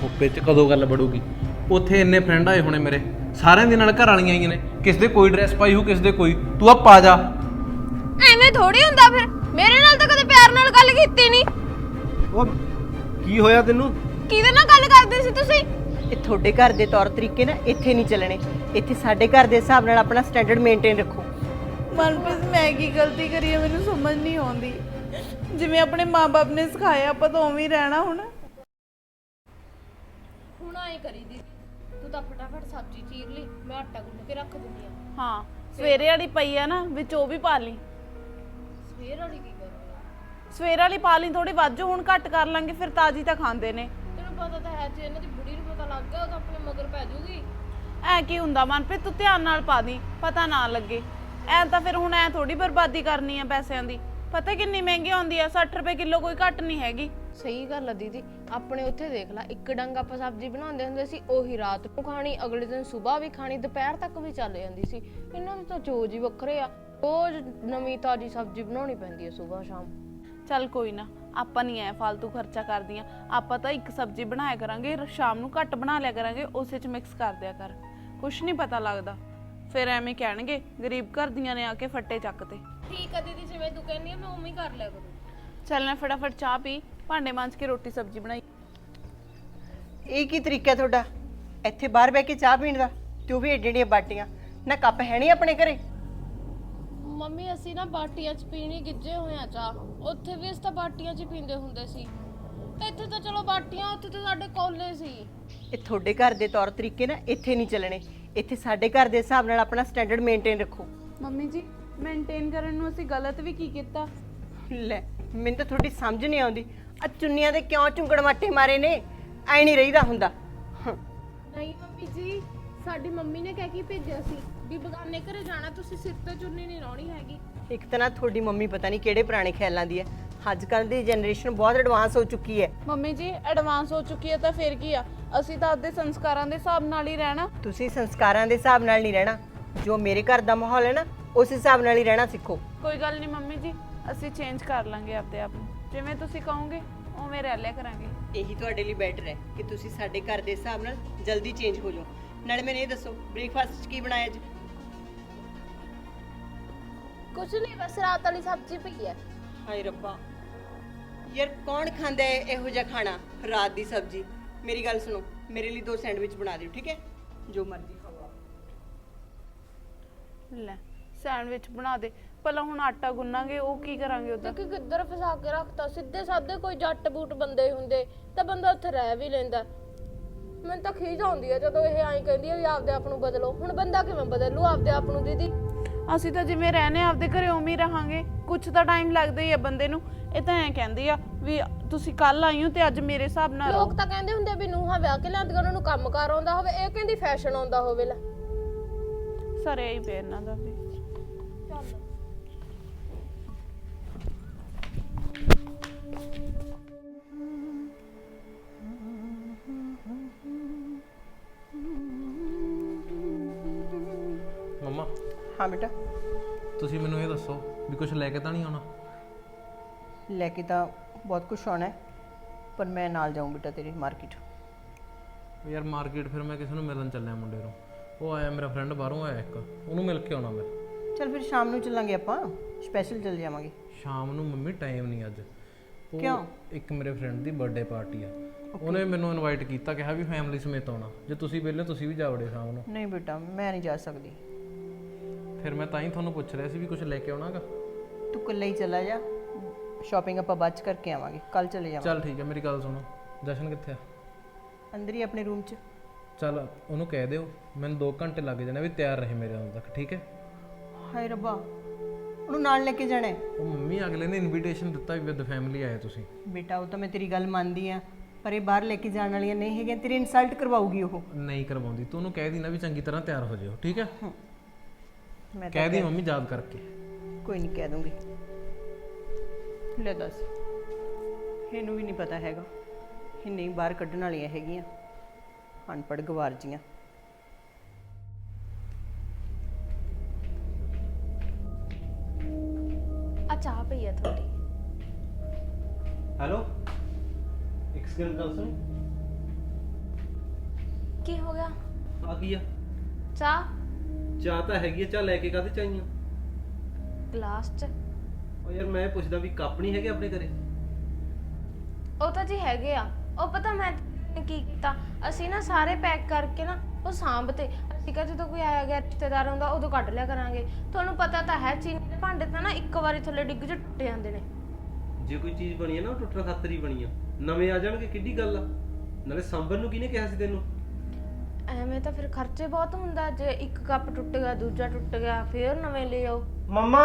ਖੋਪੇ 'ਚ ਕਦੋਂ ਗੱਲ ਬੜੂਗੀ ਉੱਥੇ ਇੰਨੇ ਫਰੈਂਡ ਆਏ ਹੋਣੇ ਮੇਰੇ। ਸਾਰਿਆਂ ਦੇ ਨਾਲ ਘਰ ਵਾਲੀਆਂ ਆਈਆਂ ਨੇ। ਕਿਸ ਦੇ ਕੋਈ ਡਰੈਸ ਪਾਈ ਹੋ ਕਿਸ ਦੇ ਕੋਈ। ਤੂੰ ਆ ਪਾ ਜਾ। ਐਵੇਂ ਥੋੜੀ ਹੁੰਦਾ ਫਿਰ। ਮੇਰੇ ਨਾਲ ਤਾਂ ਕਦੇ ਪਿਆਰ ਨਾਲ ਗੱਲ ਕੀਤੀ ਨਹੀਂ ਉਹ ਕੀ ਹੋਇਆ ਤੈਨੂੰ? ਕਿਹਦੇ ਨਾਲ ਗੱਲ ਕਰਦੇ ਸੀ ਤੁਸੀਂ? ਇਹ ਤੁਹਾਡੇ ਘਰ ਦੇ ਤੌਰ ਤਰੀਕੇ ਨਾ ਇੱਥੇ ਨਹੀਂ ਚੱਲਣੇ। ਇੱਥੇ ਸਾਡੇ ਘਰ ਦੇ ਹਿਸਾਬ ਨਾਲ ਆਪਣਾ ਸਟੈਂਡਰਡ ਮੇਨਟੇਨ ਰੱਖੋ। ਮਨਪ੍ਰੀਤ ਮੈਂ ਕੀ ਗਲਤੀ ਕਰੀ ਹੈ ਮੈਨੂੰ ਸਮਝ ਨਹੀਂ ਆਉਂਦੀ। ਜਿਵੇਂ ਆਪਣੇ ਮਾਪੇ ਨੇ ਸਿਖਾਇਆ ਆਪਾਂ ਤਾਂ ਉਵੇਂ ਹੀ ਰਹਿਣਾ ਹੁਣ। ਆਏ ਕਰੀ ਦੀ ਤੂੰ ਤਾਂ ਫਟਾਫਟ ਸਬਜ਼ੀ ਚੀਰ ਲਈ ਮੈਂ ਆਟਾ ਗੁੰਨ ਕੇ ਰੱਖ ਦਿੰਦੀ ਆ ਹਾਂ ਸਵੇਰੇ ਵਾਲੀ ਪਈ ਆ ਨਾ ਵਿੱਚ ਉਹ ਵੀ ਪਾ ਲਈ। ਸਵੇਰ ਵਾਲੀ ਕੀ ਕਰਨੀ ਆ? ਸਵੇਰ ਵਾਲੀ ਪਾ ਲਈ ਥੋੜੀ ਵਾਜੋ ਹੁਣ ਘੱਟ ਕਰ ਲਾਂਗੇ ਫਿਰ ਤਾਜੀ ਤਾਂ ਖਾਂਦੇ ਨੇ। ਤੈਨੂੰ ਪਤਾ ਤਾਂ ਹੈ ਜੇ ਇਹਨਾਂ ਦੀ ਬੁੜੀ ਨੂੰ ਪਤਾ ਲੱਗ ਗਿਆ ਉਹ ਤਾਂ ਆਪਣੇ ਮਗਰ ਪੈ ਜਾਊਗੀ ਐ ਕੀ ਹੁੰਦਾ ਮਨਪ੍ਰੀਤ ਤੂੰ ਧਿਆਨ ਨਾਲ ਪਾ ਦੀ ਪਤਾ ਨਾ ਲੱਗੇ। ਐ ਤਾਂ ਫਿਰ ਹੁਣ ਐ ਥੋੜੀ ਬਰਬਾਦੀ ਕਰਨੀ ਆ ਪੈਸਿਆਂ ਦੀ। ਪਤਾ ਕਿੰਨੀ ਮਹਿੰਗੀ ਆਉਂਦੀ ਆ 60 ਰੁਪਏ ਕਿਲੋ ਕੋਈ ਘੱਟ ਨਹੀਂ ਹੈਗੀ। ਸਹੀ ਗੱਲ ਆ ਦੀਦੀ ਆਪਣੇ ਉੱਥੇ ਦੇਖ ਲੈ ਇੱਕ ਡੰਗ ਆਪਾਂ ਸਬਜ਼ੀ ਬਣਾਉਂਦੇ ਹੁੰਦੇ ਸੀ ਉਹੀ ਰਾਤ ਨੂੰ ਖਾਣੀ ਅਗਲੇ ਦਿਨ ਸਵੇਰ ਵੀ ਖਾਣੀ ਦੁਪਹਿਰ ਤੱਕ ਵੀ ਚੱਲ ਜਾਂਦੀ ਸੀ। ਇਹਨਾਂ ਦੇ ਤਾਂ ਚੋਜ ਹੀ ਵੱਖਰੇ ਆ ਰੋਜ਼ ਨਵੀਂ ਤਾਜੀ ਸਬਜ਼ੀ ਬਣਾਉਣੀ ਪੈਂਦੀ ਹੈ ਸਵੇਰ ਸ਼ਾਮ। ਚੱਲ ਕੋਈ ਨਾ ਆਪਾਂ ਨਹੀਂ ਐ ਫालतू ਖਰਚਾ ਕਰਦੀਆਂ ਆਪਾਂ ਤਾਂ ਇੱਕ ਸਬਜ਼ੀ ਬਣਾਇਆ ਕਰਾਂਗੇ ਸ਼ਾਮ ਨੂੰ ਘੱਟ ਬਣਾ ਲਿਆ ਕਰਾਂਗੇ ਉਸੇ ਚ ਮਿਕਸ ਕਰ ਦਿਆ ਕਰ। ਕੁਛ ਨਹੀਂ ਪਤਾ ਲੱਗਦਾ ਫਿਰ ਐਵੇਂ ਕਹਿਣਗੇ ਗਰੀਬ ਘਰ ਦੀਆਂ ਨੇ ਆ ਕੇ ਫੱਟੇ ਚੱਕਤੇ ਠੀਕ ਆ ਦੀਦੀ ਜਿਵੇਂ ਤੂੰ ਕਹਿੰਦੀ ਆ ਮੈਂ ਉਵੇਂ ਹੀ ਕਰ ਲਿਆ ਕਰੂੰ। ਚੱਲ ਮੈਂ ਫਟਾਫਟ ਚਾਹ ਪੀ ਭਾਂਡੇ ਮਾਂਜ ਕੇ ਰੋਟੀ ਸਬਜ਼ੀ ਬਣਾਈ। ਇਹ ਕੀ ਤਰੀਕਾ ਤੁਹਾਡਾ? ਇੱਥੇ ਬਾਹਰ ਬਹਿ ਕੇ ਚਾਹ ਪੀਣ ਦਾ? ਤੇ ਉਹ ਵੀ ਏਡੀਆਂ ਬਾਟੀਆਂ। ਨਾ ਕੱਪ ਹੈ ਨਹੀਂ ਆਪਣੇ ਘਰੇ? ਮੰਮੀ ਅਸੀਂ ਨਾ ਬਾਟੀਆਂ 'ਚ ਪੀਣੀ ਗਿੱਜੇ ਹੋਏ ਆ ਚਾਹ। ਉੱਥੇ ਵੀ ਅਸੀਂ ਤਾਂ ਬਾਟੀਆਂ 'ਚ ਹੀ ਪੀਂਦੇ ਹੁੰਦੇ ਸੀ। ਇੱਥੇ ਤਾਂ ਚਲੋ ਬਾਟੀਆਂ ਉੱਥੇ ਤਾਂ ਸਾਡੇ ਕੋਲੇ ਸੀ। ਇਹ ਤੁਹਾਡੇ ਘਰ ਦੇ ਤੌਰ ਤਰੀਕੇ ਨਾ ਇੱਥੇ ਨਹੀਂ ਚੱਲਣੇ। ਇੱਥੇ ਸਾਡੇ ਘਰ ਦੇ ਹਿਸਾਬ ਨਾਲ ਆਪਣਾ ਸਟੈਂਡਰਡ ਮੇਨਟੇਨ ਰੱਖੋ। ਮੰਮੀ ਜੀ ਮੇਨਟੇਨ ਕਰਨ ਨੂੰ ਅਸੀਂ ਗਲਤ ਵੀ ਕੀ ਕੀਤਾ? ਲੈ ਮੈਨੂੰ ਤਾਂ ਤੁਹਾਡੀ ਸਮਝ ਨਹੀਂ ਆਉਂਦੀ। ਆ ਚੁੰਨੀਆਂ ਦੇ ਕਿਉਂ ਝੁੰਗੜ ਮਾਟੇ ਮਾਰੇ ਨੇ? ਐ ਨਹੀਂ ਰਹੀਦਾ ਹੁੰਦਾ। ਨਹੀਂ ਮੰਮੀ ਜੀ ਸਾਡੀ ਮੰਮੀ ਨੇ ਕਹਿ ਕੇ ਭੇਜਿਆ ਸੀ ਵੀ ਬਗਾਨੇ ਘਰੇ ਜਾਣਾ ਤੁਸੀਂ ਸਿਰ ਤੇ ਚੁੰਨੀ ਨਹੀਂ ਲਾਉਣੀ ਹੈਗੀ। ਇੱਕ ਤਾਂ ਨਾ ਤੁਹਾਡੀ ਮੰਮੀ ਪਤਾ ਨਹੀਂ ਕਿਹੜੇ ਪੁਰਾਣੇ ਖਿਆਲਾਂ ਦੀ ਹੈ। ਅੱਜ ਕੱਲ੍ਹ ਦੀ ਜਨਰੇਸ਼ਨ ਬਹੁਤ ਐਡਵਾਂਸ ਹੋ ਚੁੱਕੀ ਹੈ। ਮੰਮੀ ਜੀ ਐਡਵਾਂਸ ਹੋ ਚੁੱਕੀ ਹੈ ਤਾਂ ਫਿਰ ਕੀ ਆ? ਅਸੀਂ ਤਾਂ ਆਪਦੇ ਸੰਸਕਾਰਾਂ ਦੇ ਹਿਸਾਬ ਨਾਲ ਹੀ ਰਹਿਣਾ। ਤੁਸੀਂ ਸੰਸਕਾਰਾਂ ਦੇ ਹਿਸਾਬ ਨਾਲ ਨਹੀਂ ਰਹਿਣਾ। ਜੋ ਮੇਰੇ ਘਰ ਦਾ ਮਾਹੌਲ ਹੈ ਨਾ ਉਸ ਹਿਸਾਬ ਨਾਲ ਹੀ ਰਹਿਣਾ ਸਿੱਖੋ। ਕੋਈ ਗੱਲ ਨਹੀਂ ਮੰਮੀ ਜੀ ਅਸੀਂ ਚੇਂਜ ਕਰ ਲਾਂਗੇ ਆਪਦੇ ਆਪ ਨੂੰ। ਜਿਵੇਂ ਤੁਸੀਂ ਕਹੋਗੇ ਉਵੇਂ ਰਹਿ ਲਿਆ ਕਰਾਂਗੇ। ਇਹੀ ਤੁਹਾਡੇ ਲਈ ਬੈਟਰ ਹੈ ਕਿ ਤੁਸੀਂ ਸਾਡੇ ਘਰ ਦੇ ਹਿਸਾਬ ਨਾਲ ਜਲਦੀ ਚੇਂਜ ਹੋ ਜਾਓ। ਨਾਲੇ ਮੈਨੂੰ ਇਹ ਦੱਸੋ ਬ੍ਰੇਕਫਾਸਟ 'ਚ ਕੀ ਬਣਾਇਆ ਅੱਜ? ਕੁਝ ਨਹੀਂ ਬਸ ਰਾਤ ਵਾਲੀ ਸਬਜ਼ੀ ਪਈ ਹੈ। ਹਾਏ ਰੱਬਾ। ਯਾਰ ਕੌਣ ਖਾਂਦਾ ਹੈ ਇਹੋ ਜਿਹਾ ਖਾਣਾ ਰਾਤ ਦੀ ਸਬਜ਼ੀ? ਮੇਰੀ ਗੱਲ ਸੁਣੋ ਮੇਰੇ ਲਈ ਦੋ ਸੈਂਡਵਿਚ ਬਣਾ ਦਿਓ ਠੀਕ ਹੈ? ਜੋ ਮਰਜ਼ੀ ਖਾਓ। ਲੈ ਸੈਂਡਵਿਚ ਬਣਾ ਦੇ। ਪਹਿਲਾਂ ਹੁਣ ਆਟਾ ਗੁੰਨਾਂਗੇ ਉਹ ਕੀ ਕਰਾਂਗੇ ਉਦੋਂ? ਕਿ ਕਿੱਧਰ ਫਸਾ ਕੇ ਰੱਖਤਾ ਸਿੱਧੇ ਸਾਦੇ ਕੋਈ ਜੱਟ ਬੂਟ ਬੰਦੇ ਹੁੰਦੇ ਤਾਂ ਬੰਦਾ ਉੱਥੇ ਰਹਿ ਵੀ ਲੈਂਦਾ। ਮੈਨੂੰ ਤਾਂ ਖੀਜ ਆਉਂਦੀ ਹੈ ਜਦੋਂ ਇਹ ਐਂ ਕਹਿੰਦੀ ਹੈ ਵੀ ਆਪਦੇ ਆਪ ਨੂੰ ਬਦਲੋ। ਹੁਣ ਬੰਦਾ ਕਿਵੇਂ ਬਦਲੂ ਆਪਦੇ ਆਪ ਨੂੰ ਦੀਦੀ? ਅਸੀਂ ਤਾਂ ਜਿਵੇਂ ਰਹਨੇ ਆਪਦੇ ਘਰੇ ਉਵੇਂ ਹੀ ਰਹਾਂਗੇ। ਕੁਝ ਤਾਂ ਟਾਈਮ ਲੱਗਦਾ ਹੀ ਆ ਬੰਦੇ ਨੂੰ। ਇਹ ਤਾਂ ਐਂ ਕਹਿੰਦੀ ਆ ਵੀ ਤੁਸੀਂ ਕੱਲ ਆਈ ਹੋ ਤੇ ਅੱਜ ਮੇਰੇ ਹਿਸਾਬ ਨਾਲ ਰਹੋ ਲੋਕ ਤਾਂ ਕਹਿੰਦੇ ਹੁੰਦੇ ਆ ਵੀ ਨੂੰਹਾਂ ਵਿਆਹ ਕੇ ਲਿਆਂਦੀਆਂ ਉਹਨਾਂ ਨੂੰ ਕੰਮ ਕਾਰ ਆਉਂਦਾ ਹੋਵੇ ਇਹ ਕਹਿੰਦੀ ਫੈਸ਼ਨ ਆਉਂਦਾ ਹੋਵੇ ਲੈ। ਸਰੇ ਹੀ ਪਿਆ ਇਹਨਾਂ ਦਾ ਵੀ। ਮੰਮਾ। ਹਾਂ ਬੇਟਾ। ਤੁਸੀਂ ਮੈਨੂੰ ਇਹ ਦੱਸੋ ਵੀ ਕੁਝ ਲੈ ਕੇ ਤਾਂ ਨਹੀਂ ਆਉਣਾ? ਲੈ ਕੇ ਤਾਂ ਬਹੁਤ ਕੁਝ ਆਉਣਾ ਹੈ ਪਰ ਮੈਂ ਨਾਲ ਜਾਊਂ ਬੇਟਾ ਤੇਰੀ ਮਾਰਕੀਟ। ਯਾਰ ਮਾਰਕੀਟ ਫਿਰ ਮੈਂ ਕਿਸੇ ਨੂੰ ਮਿਲਣ ਚੱਲਿਆ ਮੁੰਡੇ ਨੂੰ। ਉਹ ਆਇਆ ਮੇਰਾ ਫਰੈਂਡ ਬਾਹਰੋਂ ਆਇਆ ਇੱਕ ਉਹਨੂੰ ਮਿਲ ਕੇ ਆਉਣਾ ਮੈਂ। ਚਲ ਫਿਰ ਸ਼ਾਮ ਨੂੰ ਚੱਲਾਂਗੇ ਆਪਾਂ ਸਪੈਸ਼ਲ ਚੱਲ ਜਾਵਾਂਗੇ। ਸ਼ਾਮ ਨੂੰ ਮੰਮੀ ਟਾਈਮ ਨਹੀਂ ਅੱਜ। ਉਹ ਕਿਉਂ? ਇੱਕ ਮੇਰੇ ਫਰੈਂਡ ਦੀ ਬਰਥਡੇ ਪਾਰਟੀ ਆ। ਉਹਨੇ ਮੈਨੂੰ ਇਨਵਾਈਟ ਕੀਤਾ ਕਿਹਾ ਵੀ ਫੈਮਿਲੀ ਸਮੇਤ ਆਉਣਾ। ਜੇ ਤੁਸੀਂ ਵਿਹਲੇ ਤੁਸੀਂ ਵੀ ਜਾ ਵੜੇ ਸ਼ਾਮ ਨੂੰ। ਨਹੀਂ ਬੇਟਾ ਮੈਂ ਨਹੀਂ ਜਾ ਸਕਦੀ। ਫਿਰ ਮੈਂ ਤਾਂ ਹੀ ਤੁਹਾਨੂੰ ਪੁੱਛ ਰਿਹਾ ਸੀ ਵੀ ਕੁਝ ਲੈ ਕੇ ਆਉਣਾਗਾ ਤੂੰ ਇਕੱਲਾ ਹੀ ਚਲਾ ਜਾ। ਸ਼ਾਪਿੰਗ ਆਪਾਂ ਬਾਅਦ ਚ ਕਰਕੇ ਆਵਾਂਗੇ। ਕੱਲ ਚਲੇ ਜਾਵਾਂਗੇ। ਚੱਲ ਠੀਕ ਹੈ ਮੇਰੀ ਗੱਲ ਸੁਣੋ। ਜਸ਼ਨ ਕਿੱਥੇ ਆ? ਅੰਦਰ ਹੀ ਆਪਣੇ ਰੂਮ ਚ। ਚੱਲ ਉਹਨੂੰ ਕਹਿ ਦਿਓ। ਮੈਨੂੰ 2 ਘੰਟੇ ਲੱਗ ਜਾਣੇ ਵੀ ਤਿਆਰ ਰਹੇ ਮੇਰੇ ਆਉਣ ਤੱਕ ਠੀਕ ਹੈ? ਹਾਏ ਰੱਬਾ। ਉਹਨੂੰ ਨਾਲ ਲੈ ਕੇ ਜਾਣਾ ਹੈ। ਉਹ ਮੰਮੀ ਅਗਲੇ ਨੇ ਇਨਵੀਟੇਸ਼ਨ ਦਿੱਤਾ ਵੀ ਵਿਦ ਫੈਮਿਲੀ ਆਏ ਤੁਸੀਂ। ਬੇਟਾ ਉਹ ਤਾਂ ਮੈਂ ਤੇਰੀ ਗੱਲ ਮੰਨਦੀ ਆ ਪਰ ਇਹ ਬਾਹਰ ਲੈ ਕੇ ਜਾਣ ਵਾਲੀਆਂ ਨਹੀਂ ਹੈਗੀਆਂ ਤੇਰੀ ਇਨਸਲਟ ਕਰਵਾਉਗੀ ਉਹ। ਨਹੀਂ ਕਰਵਾਉਂਦੀ ਤੂੰ ਉਹਨੂੰ ਕਹਿ ਦੀ ਨਾ ਵੀ ਚੰਗੀ ਤਰ੍ਹਾਂ ਤਿਆਰ ਹੋ ਜਿਓ ਠੀਕ ਹੈ? ਮੈਂ ਤਾਂ ਕਹਿ ਦੀ ਮੰਮੀ ਯਾਦ ਕਰਕੇ। ਕੋਈ ਨਹੀਂ ਕਹਿ ਦੂੰਗੀ। ਲੈ ਦੱਸ ਇਹਨੂੰ ਵੀ ਨਹੀਂ ਪਤਾ ਹੈਗਾ ਇਹ ਨਹੀਂ ਬਾਹਰ ਕੱਢਣ ਵਾਲੀਆਂ ਹੈਗੀਆਂ ਅਨਪੜ੍ਹ ਗਵਾਰ ਜੀਆਂ ਆ ਕੀ ਆ? ਚਾਹ? ਚਾਹ ਤਾਂ ਹੈਗੀ ਆ ਚਾਹ ਲੈ ਕੇ ਕਾਹਦੇ ਚਾਹੀਆਂ? ਗਲਾਸ 'ਚ। ਉਹ ਯਾਰ ਮੈਂ ਪੁੱਛਦਾ ਵੀ ਕੱਪ ਨਹੀਂ ਹੈਗੇ ਆਪਣੇ ਘਰੇ? ਉਹ ਤਾਂ ਜੀ ਹੈਗੇ ਆ। ਉਹ ਪਤਾ ਮੈਂ ਕੀ ਕੀਤਾ? ਅਸੀਂ ਨਾ ਸਾਰੇ ਪੈਕ ਕਰਕੇ ਨਾ ਉਹ ਸਾਂਭ ਤੇ ਅਸੀਂ ਕਿਹਾ ਜਦੋਂ ਕੋਈ ਆਇਆ ਗਿਆ ਰਿਸ਼ਤੇਦਾਰ ਹੁੰਦਾ ਉਦੋਂ ਕੱਢ ਲਿਆ ਕਰਾਂਗੇ। ਤੁਹਾਨੂੰ ਪਤਾ ਤਾਂ ਹੈ ਚੀਨੀ ਦੇ ਭਾਂਡੇ ਤਾਂ ਨਾ ਇੱਕ ਵਾਰੀ ਥੱਲੇ ਡਿੱਗ ਚ ਟੁੱਟ ਜਾਂਦੇ ਨੇ। ਜੇ ਕੋਈ ਚੀਜ਼ ਬਣੀ ਹੈ ਨਾ ਉਹ ਟੁੱਟਣ ਖਾਤਰ ਹੀ ਬਣੀ ਆ। ਨਵੇਂ ਆ ਜਾਣਗੇ ਕਿੱਡੀ ਗੱਲ ਆ? ਨਾਲੇ ਸੰਭਰ ਨੂੰ ਕਿਹਨੇ ਕਿਹਾ ਸੀ ਤੈਨੂੰ? ਐਵੇਂ ਤਾਂ ਫਿਰ ਖਰਚੇ ਬਹੁਤ ਹੁੰਦਾ ਜੇ ਇੱਕ ਕੱਪ ਟੁੱਟ ਗਿਆ ਦੂਜਾ ਟੁੱਟ ਗਿਆ ਫੇਰ ਨਵੇਂ ਲੈ ਆਓ। ਮੰਮਾ!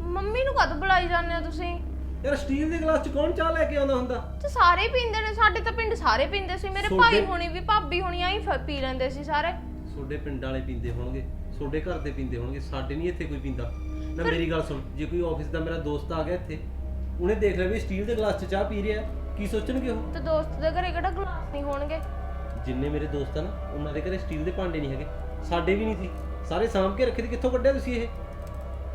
ਮੰਮੀ ਨੂੰ ਕਦ ਬੁਲਾਈ ਜਾਂਦੇ ਹੋ ਤੁਸੀਂ? ਯਾਰ ਸਟੀਲ ਦੇ ਗਲਾਸ 'ਚ ਕੌਣ ਚਾਹ ਲੈ ਕੇ ਆਉਂਦਾ ਹੁੰਦਾ? ਤੇ ਸਾਰੇ ਪੀਂਦੇ ਨੇ ਸਾਡੇ ਤਾਂ ਪਿੰਡ ਸਾਰੇ ਪੀਂਦੇ ਸੀ ਮੇਰੇ ਤੁਹਾਡੇ- ਭਾਈ ਹੋਣੀ ਵੀ ਭਾਬੀ ਹੋਣੀ ਆਈ ਪੀ ਲੈਂਦੇ ਸੀ ਸਾਰੇ। ਤੁਹਾਡੇ ਪਿੰਡ ਵਾਲੇ ਪੀਂਦੇ ਹੋਣਗੇ ਤੁਹਾਡੇ ਘਰ ਦੇ ਪੀਂਦੇ ਹੋਣਗੇ ਸਾਡੇ ਨਹੀਂ ਇੱਥੇ ਕੋਈ ਪੀਂਦਾ। ਨਾ ਮੇਰੀ ਗੱਲ ਸੁਣ ਜੇ ਕੋਈ ਆਫਿਸ ਦਾ ਮੇਰਾ ਦੋਸਤ ਆ ਗਿਆ ਇੱਥੇ ਉਹਨੇ ਦੇਖ ਲਿਆ ਵੀ ਸਟੀਲ ਦੇ ਗਲਾਸ 'ਚ ਚਾਹ ਪੀ ਰਿਹਾ ਕੀ ਸੋਚਣਗੇ ਉਹ? ਤੇ ਦੋਸਤ ਦੇ ਘਰੇ ਕਿਹੜਾ ਗਲਾਸ ਨਹੀਂ ਹੋਣਗੇ? ਜਿੰਨੇ ਮੇਰੇ ਦੋਸਤ ਆ ਨਾ ਉਹਨਾਂ ਦੇ ਘਰੇ ਸਟੀਲ ਦੇ ਭਾਂਡੇ ਨਹੀਂ ਹੈਗੇ। ਸਾਡੇ ਵੀ ਨਹੀਂ ਸੀ। ਸਾਰੇ ਸਾਂਭ ਕੇ ਰੱਖੇ ਤੇ ਕਿੱਥੋਂ ਕੱਢਿਆ ਤੁਸੀਂ ਇਹ?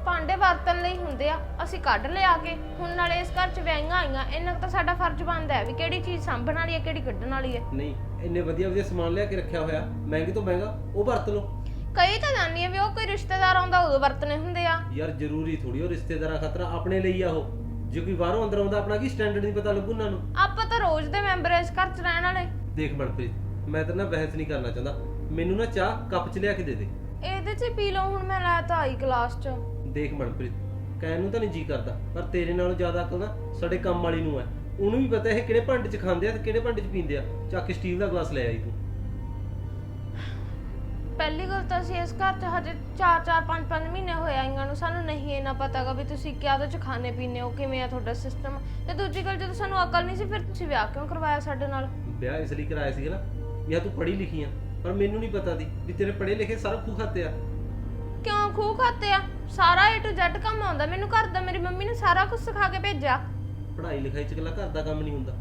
ਭਾਂਡੇ ਵਰਤਨ ਲਈ ਹੁੰਦੇ ਆ। ਅਸੀਂ ਕੱਢ ਲਿਆ ਕੇ ਹੁਣ ਨਾਲੇ ਇਸ ਘਰ ਚ ਵਹਿੰਗਾ ਆਈਆਂ ਇਹਨਾਂ ਤਾਂ ਸਾਡਾ ਫਰਜ਼ ਬਣਦਾ ਹੈ ਵੀ ਕਿਹੜੀ ਚੀਜ਼ ਸਾਂਭਣ ਵਾਲੀ ਹੈ ਕਿਹੜੀ ਕੱਢਣ ਵਾਲੀ ਹੈ। ਨਹੀਂ ਇੰਨੇ ਵਧੀਆ ਵਧੀਆ ਸਮਾਨ ਲਿਆ ਕੇ ਰੱਖਿਆ ਹੋਇਆ। ਮਹਿੰਗੇ ਤੋਂ ਮਹਿੰਗਾ ਉਹ ਵਰਤ ਲਓ। ਕਈ ਤਾਂ ਜਾਣੀ ਆ ਵੀ ਉਹ ਕੋਈ ਰਿਸ਼ਤੇਦਾਰ ਆਉਂਦਾ ਉਦੋਂ ਵਰਤਨੇ ਹੁੰਦੇ ਆ। ਯਾਰ ਜ਼ਰੂਰੀ ਥੋੜੀ ਉਹ ਰਿਸ਼ਤੇਦਾਰਾਂ ਖਾਤਰ ਆਪਣੇ ਲਈ ਆ ਉਹ। ਜੇ ਕੋਈ ਬਾਹਰੋਂ ਅੰਦਰ ਆਉਂਦਾ ਆਪਣਾ ਕੀ ਸਟੈਂਡਰਡ ਨਹੀਂ ਪਤਾ ਲੱਗੂ ਉਹਨਾਂ ਨੂੰ? ਆਪਾਂ ਤਾਂ ਰੋਜ਼ ਦੇ ਮੈਂਬਰ ਇਸ ਘਰ ਚ ਰਹਿਣ ਵਾਲੇ। ਦੇਖ ਮਨਪ੍ਰੀਤ ਮੈਂ ਤੇਰੇ ਨਾਲ ਬਹਿਸ ਨਹੀਂ ਕਰਨਾ ਚਾਹੁੰਦਾ। ਮੈਨੂੰ ਨਾ ਚਾਹ ਕੱਪ 'ਚ ਲਿਆ ਕੇ ਦੇ ਦੇ। ਇਹਦੇ ਚ ਹੀ ਪੀ ਲਓ ਹੁਣ ਮੈਂ ਲੈ ਤਾਂ ਆਈ ਗਲਾਸ ਚ। ਦੇਖ ਮਨਪ੍ਰੀਤ ਕਹਿਣ ਨੂੰ ਤਾਂ ਨਹੀਂ ਜੀ ਕਰਦਾ ਪਰ ਤੇਰੇ ਨਾਲੋਂ ਜ਼ਿਆਦਾ ਅਕਲ ਨਾ ਸਾਡੇ ਕੰਮ ਵਾਲੀ ਨੂੰ ਹੈ। ਉਹਨੂੰ ਵੀ ਪਤਾ ਇਹ ਕਿਹੜੇ ਭਾਂਡੇ 'ਚ ਖਾਂਦੇ ਆ ਤੇ ਕਿਹੜੇ ਭਾਂਡੇ 'ਚ ਪੀਂਦੇ ਆ। ਚੱਕ ਕੇ ਸਟੀਲ ਦਾ ਗਲਾਸ ਲੈ ਆਈ ਤੂੰ। ਪਹਿਲੀ ਗੱਲ ਤਾਂ ਅਸੀਂ ਇਸ ਘਰ 'ਚ ਹਜੇ 4-4 5-5 ਮਹੀਨੇ ਹੋਏ ਆਈਆਂ ਨੂੰ ਸਾਨੂੰ ਨਹੀਂ ਇਹਨਾਂ ਪਤਾਗਾ ਵੀ ਤੁਸੀਂ ਕਿਆ ਉਹਦੇ 'ਚ ਖਾਣੇ ਪੀਣੇ ਹੋ ਕਿਵੇਂ ਆ ਤੁਹਾਡਾ ਸਿਸਟਮ ਤੇ ਦੂਜੀ ਗੱਲ ਜਦੋਂ ਸਾਨੂੰ ਅਕਲ ਨਹੀਂ ਸੀ ਫਿਰ ਤੁਸੀਂ ਵਿਆਹ ਕਿਉਂ ਕਰਵਾਇਆ ਸਾਡੇ ਨਾਲ? ਵਿਆਹ ਇਸ ਲਈ ਕਰਾਇਆ ਸੀਗਾ ਨਾ ਆ ਤੂੰ ਪੜ੍ਹੀ ਲਿਖੀ ਆ ਪਰ ਮੈਨੂੰ ਨਹੀਂ ਪਤਾ ਦੀ ਵੀ ਤੇਰੇ ਪੜ੍ਹੇ ਲਿਖੇ ਸਾਰਾ ਖੂ ਖਾਤੇ ਆ। ਕਿਉਂ ਖੂਹ ਖਾਤੇ ਆ? ਸਾਰਾ A to Z ਕੰਮ ਆਉਂਦਾ ਮੈਨੂੰ ਘਰ ਦਾ ਮੇਰੀ ਮੰਮੀ ਨੇ ਸਾਰਾ ਕੁਝ ਸਿਖਾ ਕੇ ਭੇਜਿਆ। ਪੜ੍ਹਾਈ ਲਿਖਾਈ 'ਚ ਇਕੱਲਾ ਘਰ ਦਾ ਕੰਮ ਨਹੀਂ ਹੁੰਦਾ।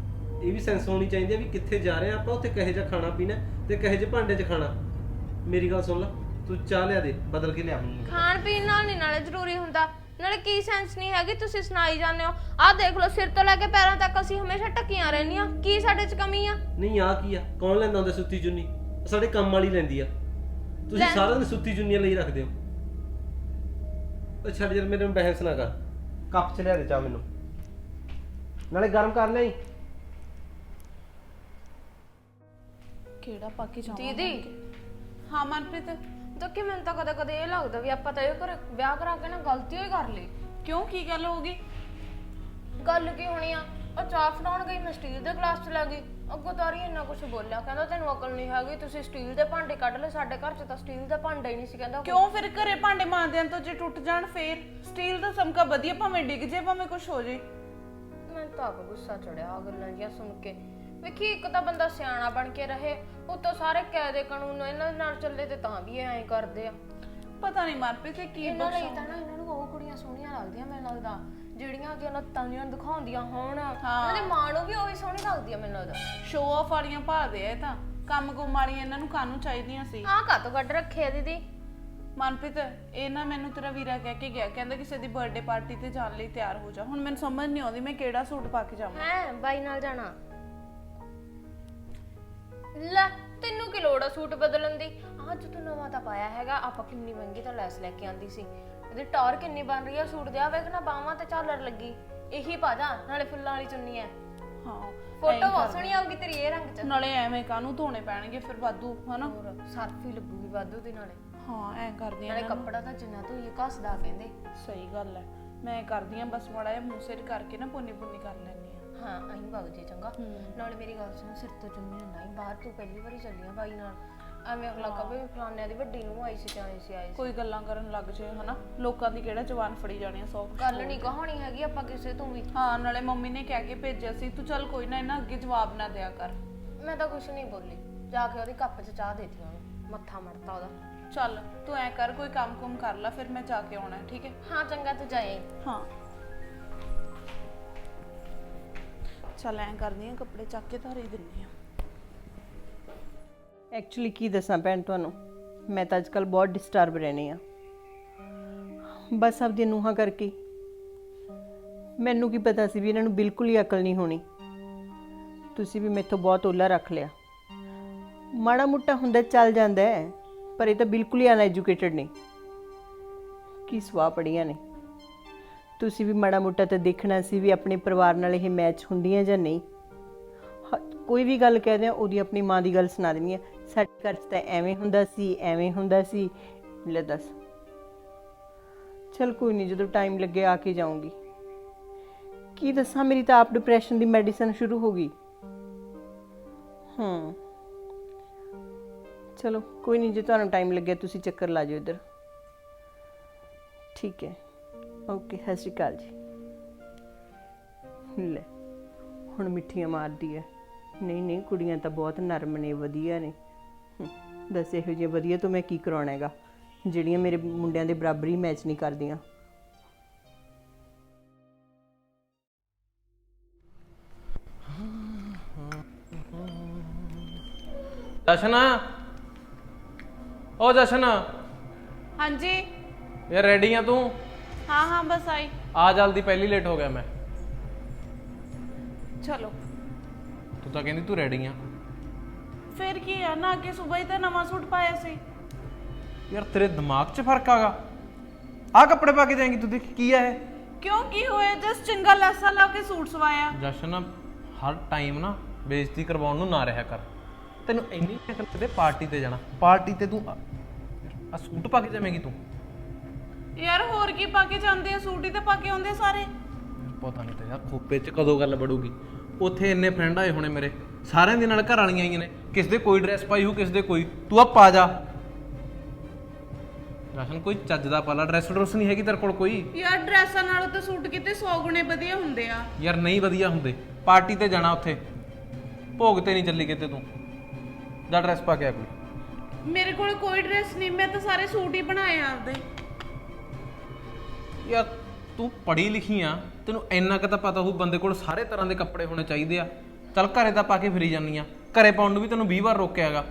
ਇਹ ਵੀ ਸੈਂਸ ਹੋਣੀ ਚਾਹੀਦੀ ਹੈ ਵੀ ਕਿੱਥੇ ਜਾ ਰਹੇ ਆ ਆਪਾਂ ਉੱਥੇ ਕਹੇ ਜਿਹਾ ਖਾਣਾ ਪੀਣਾ ਤੇ ਕਹੇ ਜਿਹੇ ਭਾਂਡੇ 'ਚ ਖਾਣਾ। ਮੇਰੀ ਗੱਲ ਸੁਣ ਲੈ ਤੂੰ ਚਾਹ ਲਿਆ ਦੇ ਬਦਲ ਕੇ ਲਿਆ ਮੈਨੂੰ ਖਾਣ ਪੀਣ ਨਾਲ ਨਹੀਂ ਨਾਲੇ ਜ਼ਰੂਰੀ ਹੁੰਦਾ। ਨਾਲੇ ਕੀ ਸੈਂਸ ਨਹੀਂ ਹੈਗੀ ਤੁਸੀਂ ਸੁਣਾਈ ਜਾਂਦੇ ਹੋ। ਆਹ ਦੇਖ ਲਓ ਸਿਰ ਤੋਂ ਲੈ ਕੇ ਪੈਰਾਂ ਤੱਕ ਅਸੀਂ ਹਮੇਸ਼ਾ ਟੱਕੀਆਂ ਰਹਿੰਦੀਆਂ ਕੀ ਸਾਡੇ 'ਚ ਕਮੀ ਆ? ਨਹੀਂ ਆ ਕੀ ਆ? ਕੌਣ ਲੈਂਦਾ ਹੁੰਦਾ ਸੁੱਤੀ ਚੁੰਨੀ? ਸਾਡੇ ਕੰਮ ਵਾਲੀ ਲੈਂਦੀ ਆ। ਤੁਸੀਂ ਲੈ- ਸਾਰਾ ਦਿਨ ਸੁੱਤੀ ਚੁੰਨੀਆਂ ਲਈ ਰੱਖਦੇ ਹੋ। ਉਹ ਛੱਡ ਯਾਰ ਮੇਰੇ ਨਾਲ ਬਹਿਸ ਨਾ ਕਰ। ਕੱਪ ਚ ਲਿਆ ਦੇ ਚਾਹ ਮੈਨੂੰ। ਨਾਲੇ ਗਰਮ ਕਰ ਲਈ। ਕਿਹੜਾ ਪਾ ਕੇ ਜਾਵਾਂ ਦੀਦੀ। ਹਾਂ ਮਨਪ੍ਰੀਤ। ਤਾਂ ਕਿ ਮੈਨੂੰ ਤਾਂ ਕਦੇ ਕਦੇ ਇਹ ਲੱਗਦਾ ਵੀ ਆਪਾਂ ਤਾਂ ਇਹ ਕਰ ਵਿਆਹ ਕਰਾ ਕੇ ਨਾ ਗਲਤੀ ਹੋਈ ਕਰ ਲਈ। ਕਿਉਂ? ਕੀ ਗੱਲ ਹੋ ਗਈ? ਗੱਲ ਕੀ ਹੋਣੀ ਆ? ਉਹ ਚਾਹ ਫੜਾਉਣ ਗਈ ਮੈਂ ਸਟੀਲ ਦੇ ਗਲਾਸ 'ਚ ਲੈ ਗਈ। ਅੱਗੋਂ ਤਾਰੀ ਇੰਨਾ ਕੁਝ ਬੋਲਿਆ ਕਹਿੰਦਾ ਤੈਨੂੰ ਅਕਲ ਨਹੀਂ ਹੈਗੀ ਤੁਸੀਂ ਸਟੀਲ ਦੇ ਭਾਂਡੇ ਕੱਢ ਲਏ ਸਾਡੇ ਘਰ 'ਚ ਤਾਂ ਸਟੀਲ ਦਾ ਭਾਂਡਾ ਹੀ ਨਹੀਂ ਸੀ ਕਹਿੰਦਾ ਕਿਉਂ ਫਿਰ ਘਰੇ ਭਾਂਡੇ ਮਾਂਜਦੇ ਤੋਂ ਜੇ ਟੁੱਟ ਜਾਣ ਫੇਰ? ਸਟੀਲ ਦਾ ਸਮਕਾ ਵਧੀਆ ਭਾਵੇਂ ਡਿੱਗ ਜੇ ਭਾਵੇਂ ਕੁਝ ਹੋ ਜੇ। ਮੈਨੂੰ ਤਾਂ ਆਪ ਗੁੱਸਾ ਚੜਿਆ ਆ ਗੱਲਾਂ ਜੀਆਂ ਸੁਣ ਕੇ। ਵੇਖੀ ਇੱਕ ਤਾਂ ਬੰਦਾ ਸਿਆਣਾ ਬਣ ਕੇ ਰਹੇ ਉਤੋਂ ਸਾਰੇ ਕਾਇਦੇ ਕਾਨੂੰਨ ਇਹਨਾਂ ਦੇ ਨਾਲ ਚੱਲੇ ਤੇ ਤਾਂ ਵੀ ਐਂ ਕਰਦੇ ਆ। ਪਤਾ ਨਹੀਂ ਮਨਪ੍ਰੀਤ ਇਹ ਕੀ ਇਹਨਾਂ ਲਈ ਤਾਂ ਨਾ ਇਹਨਾਂ ਨੂੰ ਉਹ ਕੁੜੀਆਂ ਸੋਹਣੀਆਂ ਲੱਗਦੀਆਂ ਮੈਨੂੰ ਲੱਗਦਾ ਜਿਹੜੀਆਂ ਉਹਦੀਆਂ ਲੱਤਾਂ ਜਿਹੀਆਂ ਦਿਖਾਉਂਦੀਆਂ ਹੋਣ। ਉਹਨਾਂ ਦੀ ਮਾਂ ਨੂੰ ਵੀ ਉਹੀ ਸੋਹਣੀ ਲੱਗਦੀ ਆ ਮੈਨੂੰ ਲੱਗਦਾ ਸ਼ੋਅ ਆਫ ਵਾਲੀਆਂ ਭਾਲਦੇ ਆ ਇਹ ਤਾਂ ਕੰਮ ਵਾਲੀਆਂ ਇਹਨਾਂ ਨੂੰ ਕਾਨੂੰ ਚਾਹੀਦੀਆਂ ਸੀ? ਆਹ ਕਾਤੋਂ ਕੱਢ ਰੱਖਿਆ ਦੀਦੀ। ਮਨਪ੍ਰੀਤ ਇਹ ਨਾ ਮੈਨੂੰ ਤੇਰਾ ਵੀਰਾ ਕਹਿ ਕੇ ਗਿਆ ਕਹਿੰਦਾ ਕਿਸੇ ਦੀ ਬਰਥਡੇ ਪਾਰਟੀ ਤੇ ਜਾਣ ਲਈ ਤਿਆਰ ਹੋ ਜਾ। ਹੁਣ ਮੈਨੂੰ ਸਮਝ ਨਹੀਂ ਆਉਂਦੀ ਮੈਂ ਕਿਹੜਾ ਸੂਟ ਪਾ ਕੇ ਜਾਵਾਂ। ਹੈ ਬਾਈ ਨਾਲ ਜਾਣਾ। ਲੈ ਤੈਨੂੰ ਕੀ ਲੋੜ ਆ ਸੂਟ ਬਦਲਣ ਦੀ? ਅੱਜ ਤੂੰ ਨਵਾਂ ਤਾਂ ਪਾਇਆ ਹੈਗਾ ਆਪਾਂ ਕਿੰਨੀ ਮਹਿੰਗੀ ਤਾਂ ਲੈਸ ਲੈ ਕੇ ਆਂਦੀ ਸੀ। ਇਹਦੀ ਟੌਰ ਕਿੰਨੀ ਬਣ ਰਹੀ ਆ ਸੂਟ ਦੇ? ਆ ਵੇਖ ਨਾ ਬਾਹਾਂ ਤੇ ਝਾਲਰ ਲੱਗੀ। ਇਹੀ ਪਾ ਜਾ ਨਾਲੇ ਫੁੱਲਾਂ ਵਾਲੀ ਚੁੰਨੀ ਐ। ਹਾਂ ਫੋਟੋ ਬਹੁਤ ਸੋਹਣੀ ਆਊਗੀ ਤੇਰੀ ਇਹ ਰੰਗ ਚ। ਨਾਲੇ ਐਵੇਂ ਕਾਨੂੰ ਧੋਣੇ ਪੈਣਗੇ ਫਿਰ ਵਾਧੂ ਹਨਾ? ਹੋਰ ਸਰਫ ਲੱਗੂਗੀ ਵਾਧੂ ਦੇ ਨਾਲੇ। ਹਾਂ ਐ ਕਰਦੀ ਆ ਨਾਲੇ ਕੱਪੜਾ ਤਾਂ ਜਿੰਨਾ ਤੂੰ ਇਹ ਘਸਦਾ ਕਹਿੰਦੇ। ਸਹੀ ਗੱਲ ਹੈ ਮੈਂ ਕਰਦੀ ਆ ਬਸ ਮਾੜਾ ਜਿਹਾ ਮੂੰਹ ਸਿਰ ਕਰਕੇ ਨਾ ਪੁੰਨੀ ਪੁੰਨੀ ਕਰ ਲੈਣੀ ਆ। ਹਾਂ ਅਹੀਂ ਵਗ ਜੇ ਚੰਗਾ। ਨਾਲੇ ਮੇਰੀ ਗੱਲ ਸੁਣ ਸਿਰ ਤੋਂ ਚੁੰਨੀ ਨਾ ਹੀ ਬਾਹਰ ਤੂੰ ਪਹਿਲੀ ਵਾਰੀ ਚੱਲੀ ਆ ਬਾਈ ਨਾਲ। ਐਵੇਂ ਅਗਲਾ ਕਹੇ ਵੀ ਫਲਾਨਿਆਂ ਦੀ ਵੱਡੀ ਨੂੰ ਆਈ ਸੀ ਆਈ ਸੀ ਆਈ ਸੀ। ਕੋਈ ਗੱਲਾਂ ਕਰਨ ਲੱਗ ਜੇ ਹਨਾ? ਲੋਕਾਂ ਦੀ ਕਿਹੜਾ ਜਵਾਨ ਫੜੀ ਜਾਣੀ ਆ ਸੌ ਕੁਛ। ਗੱਲ ਨਹੀਂ ਕਹਾਣੀ ਹੈਗੀ ਆਪਾਂ ਕਿਸੇ ਤੋਂ ਵੀ। ਹਾਂ ਨਾਲੇ ਮੰਮੀ ਨੇ ਕਹਿ ਕੇ ਭੇਜਿਆ ਸੀ ਤੂੰ ਚੱਲ ਕੋਈ ਨਾ ਇਹਨਾਂ ਅੱਗੇ ਜਵਾਬ ਨਾ ਦਿਆ ਕਰ। ਮੈਂ ਤਾਂ ਕੁਝ ਨਹੀਂ ਬੋਲੀ। ਜਾ ਕੇ ਉਹਦੀ ਕੱਪ 'ਚ ਚਾਹ ਦੇਤੀ ਉਹਨੂੰ ਮੱਥਾ ਮੜਤਾ ਉਹਦਾ। ਚੱਲ ਤੂੰ ਐ ਕਰ ਕੋਈ ਕੰਮ ਕੁਮ ਕਰ ਲੈ ਫਿਰ ਮੈਂ ਜਾ ਕੇ ਆਉਣਾ ਠੀਕ ਹੈ? ਹਾਂ ਚੰਗਾ ਤੂੰ ਜਾਏ ਹਾਂ। ਚੱਲ ਐ ਕਰਦੀ ਆ, ਕੱਪੜੇ ਚੱਕ ਕੇ ਧਾਰੀ ਦਿੰਨੀ ਆ। ਐਕਚੁਅਲੀ ਕੀ ਦੱਸਾਂ ਭੈਣ ਤੁਹਾਨੂੰ? ਮੈਂ ਤਾਂ ਅੱਜਕੱਲ ਬਹੁਤ ਡਿਸਟਰਬ ਰਹਿਣੀ ਆ। ਬਸ ਆਪਦੀ ਨੂੰਹਾਂ ਕਰਕੇ। ਹੀ। ਮੈਨੂੰ ਕੀ ਪਤਾ ਸੀ ਵੀ ਇਹਨਾਂ ਨੂੰ ਬਿਲਕੁਲ ਹੀ ਅਕਲ ਨਹੀਂ ਹੋਣੀ। ਤੁਸੀਂ ਵੀ ਮੈਥੋਂ ਬਹੁਤ ਓਲਾ ਰੱਖ ਲਿਆ। ਮਾੜਾ ਮੁੱਟਾ ਹੁੰਦਾ ਚੱਲ ਜਾਂਦਾ ਹੈ, ਪਰ ਇਹ ਤਾਂ ਬਿਲਕੁਲ ਹੀ ਅਨਐਜੂਕੇਟਡ ਨੇ। ਕੀ ਸਵਾ ਪੜੀਆਂ ਨੇ। ਤੁਸੀਂ ਵੀ ਮਾੜਾ ਮੋਟਾ ਤਾਂ ਦੇਖਣਾ ਸੀ ਵੀ ਆਪਣੇ ਪਰਿਵਾਰ ਨਾਲ ਇਹ ਮੈਚ ਹੁੰਦੀਆਂ ਜਾਂ ਨਹੀਂ। ਹ- ਕੋਈ ਵੀ ਗੱਲ ਕਹਦੇ ਆ ਉਹਦੀ ਆਪਣੀ ਮਾਂ ਦੀ ਗੱਲ ਸੁਣਾ ਦੇਣੀ ਹੈ। ਸਾਡੇ ਘਰ 'ਚ ਤਾਂ ਐਵੇਂ ਹੁੰਦਾ ਸੀ, ਐਵੇਂ ਹੁੰਦਾ ਸੀ। ਲੈ ਦੱਸ। ਚਲ ਕੋਈ ਨਹੀਂ, ਜਦੋਂ ਟਾਈਮ ਲੱਗੇ ਆ ਕੇ ਜਾਊਂਗੀ। ਕੀ ਦੱਸਾਂ, ਮੇਰੀ ਤਾਂ ਆਪ ਡਿਪਰੈਸ਼ਨ ਦੀ ਮੈਡੀਸਨ ਸ਼ੁਰੂ ਹੋ ਗਈ। ਹੂੰ। ਚਲੋ, ਕੋਈ ਨਹੀਂ, ਜੇ ਤੁਹਾਨੂੰ ਟਾਈਮ ਲੱਗਿਆ, ਤੁਸੀਂ ਚੱਕਰ ਲਾ ਜਾਓ ਇੱਧਰ। ਠੀਕ ਹੈ। ਓਕੇ ਸਤਿ ਸ਼੍ਰੀ ਅਕਾਲ ਜੀ। ਲੈ ਹੁਣ ਮਿੱਠੀਆਂ ਮਾਰਦੀ ਹੈ ਨਹੀਂ ਨਹੀਂ ਕੁੜੀਆਂ ਤਾਂ ਬਹੁਤ ਨਰਮ ਨੇ ਵਧੀਆ ਨੇ। ਹੂੰ, ਦੱਸ ਇਹੋ ਜਿਹੀਆਂ ਵਧੀਆ ਤੋਂ ਮੈਂ ਕੀ ਕਰਾਉਣਾ ਹੈਗਾ? ਜਿਹੜੀਆਂ ਮੇਰੇ ਮੁੰਡਿਆਂ ਦੇ ਬਰਾਬਰ ਹੀ ਮੈਚ ਨਹੀਂ ਕਰਦੀਆਂ। ਜਸ਼ਨ? ਓ ਜਸ਼ਨ। ਹਾਂਜੀ। ਯਾਰ ਰੈਡੀ ਆ ਤੂੰ? ਹਾਂ ਹਾਂ ਬਸ ਆਈ। ਆ ਜਲਦੀ ਪਹਿਲੀ ਲੇਟ ਹੋ ਗਿਆ ਮੈਂ। ਚਲੋ। ਤੂੰ ਤਾਂ ਕਹਿੰਦੀ ਤੂੰ ਰੈਡੀ ਆ। ਫਿਰ ਕੀ ਆ ਨਾ ਕਿ ਸਵੇਰ ਹੀ ਤਾਂ ਨਵਾਂ ਸੂਟ ਪਾਇਆ ਸੀ। ਯਾਰ ਤੇਰੇ ਦਿਮਾਗ 'ਚ ਫ਼ਰਕ ਆਗਾ। ਆ ਕੱਪੜੇ ਪਾ ਕੇ ਜਾਏਂਗੀ ਤੂੰ ਦੇਖ ਕੀ ਆ ਇਹ? ਕਿਉਂ ਕੀ ਹੋਇਆ? ਜਸ ਚੰਗਾ ਲੈਸਾ ਲਾ ਕੇ ਸੂਟ ਸਵਾਇਆ। ਜਸ਼ਨ ਹਰ ਟਾਈਮ ਨਾ ਬੇਇੱਜ਼ਤੀ ਕਰਵਾਉਣ ਨੂੰ ਨਾ ਰਿਹਾ ਕਰ। ਤੈਨੂੰ ਇੰਨੀ ਅਕਲ ਕਿਤੇ ਪਾਰਟੀ ਤੇ ਜਾਣਾ। ਪਾਰਟੀ ਤੇ ਤੂੰ ਆ ਸੂਟ ਪਾ ਕੇ ਜਾਵੇਂਗੀ ਤੂੰ। ਯਾਰ ਹੋਰ ਕੀ ਪਾ ਕੇ ਜਾਂਦੇ ਆ? ਸੂਟ ਹੀ ਤਾਂ ਪਾ ਕੇ ਆਉਂਦੇ ਸਾਰੇ। ਪਤਾ ਨਹੀਂ ਤੇ ਯਾਰ ਖੋਪੇ 'ਚ ਕਦੋਂ ਗੱਲ ਬੜੂਗੀ ਉੱਥੇ ਇੰਨੇ ਫਰੈਂਡ ਆਏ ਹੋਣੇ ਮੇਰੇ। ਸਾਰਿਆਂ ਦੇ ਨਾਲ ਘਰ ਵਾਲੀਆਂ ਆਈਆਂ ਨੇ। ਕਿਸ ਦੇ ਕੋਈ ਡਰੈਸ ਪਾਈ ਹੋ ਕਿਸ ਦੇ ਕੋਈ। ਤੂੰ ਆ ਪਾ ਜਾ। ਜਸ਼ਨ ਕੋਈ ਚੱਜ ਦਾ ਪਾਲਾ ਡਰੈਸ ਡਰੈਸ ਨਹੀਂ ਹੈਗੀ ਤੇਰੇ ਕੋਲ ਕੋਈ। ਯਾਰ ਡਰੈਸਾਂ ਨਾਲੋਂ ਤਾਂ ਸੂਟ ਕਿਤੇ 100 ਗੁਣੇ ਵਧੀਆ ਹੁੰਦੇ ਆ। ਯਾਰ ਨਹੀਂ ਵਧੀਆ ਹੁੰਦੇ। ਪਾਰਟੀ ਤੇ ਜਾਣਾ ਉੱਥੇ। ਭੋਗ ਤੇ ਨਹੀਂ ਚੱਲੀ ਕਿਤੇ ਤੂੰ। ਜਾ ਡਰੈਸ ਪਾ ਕੇ ਆ ਕੋਈ। ਮੇਰੇ ਕੋਲ ਕੋਈ ਡਰੈਸ ਨਹੀਂ ਮੈਂ ਤਾਂ ਸਾਰੇ ਸੂਟ ਹੀ ਬਣਾਏ ਆ ਆਪਦੇ। ਯਾਰ ਤੂੰ ਪੜ੍ਹੀ ਲਿਖੀ ਆ ਤੈਨੂੰ ਇੰਨਾ ਕੁ ਤਾਂ ਪਤਾ ਹੋਊ ਬੰਦੇ ਕੋਲ ਸਾਰੇ ਤਰ੍ਹਾਂ ਦੇ ਕੱਪੜੇ ਹੋਣੇ ਚਾਹੀਦੇ ਆ। ਚੱਲ ਘਰੇ ਤਾਂ ਪਾ ਕੇ ਫਿਰੀ ਜਾਂਦੀ ਆ। ਘਰੇ ਪਾਉਣ ਨੂੰ ਵੀ ਤੈਨੂੰ 20 ਵਾਰ ਰੋਕਿਆ ਹੈਗਾ।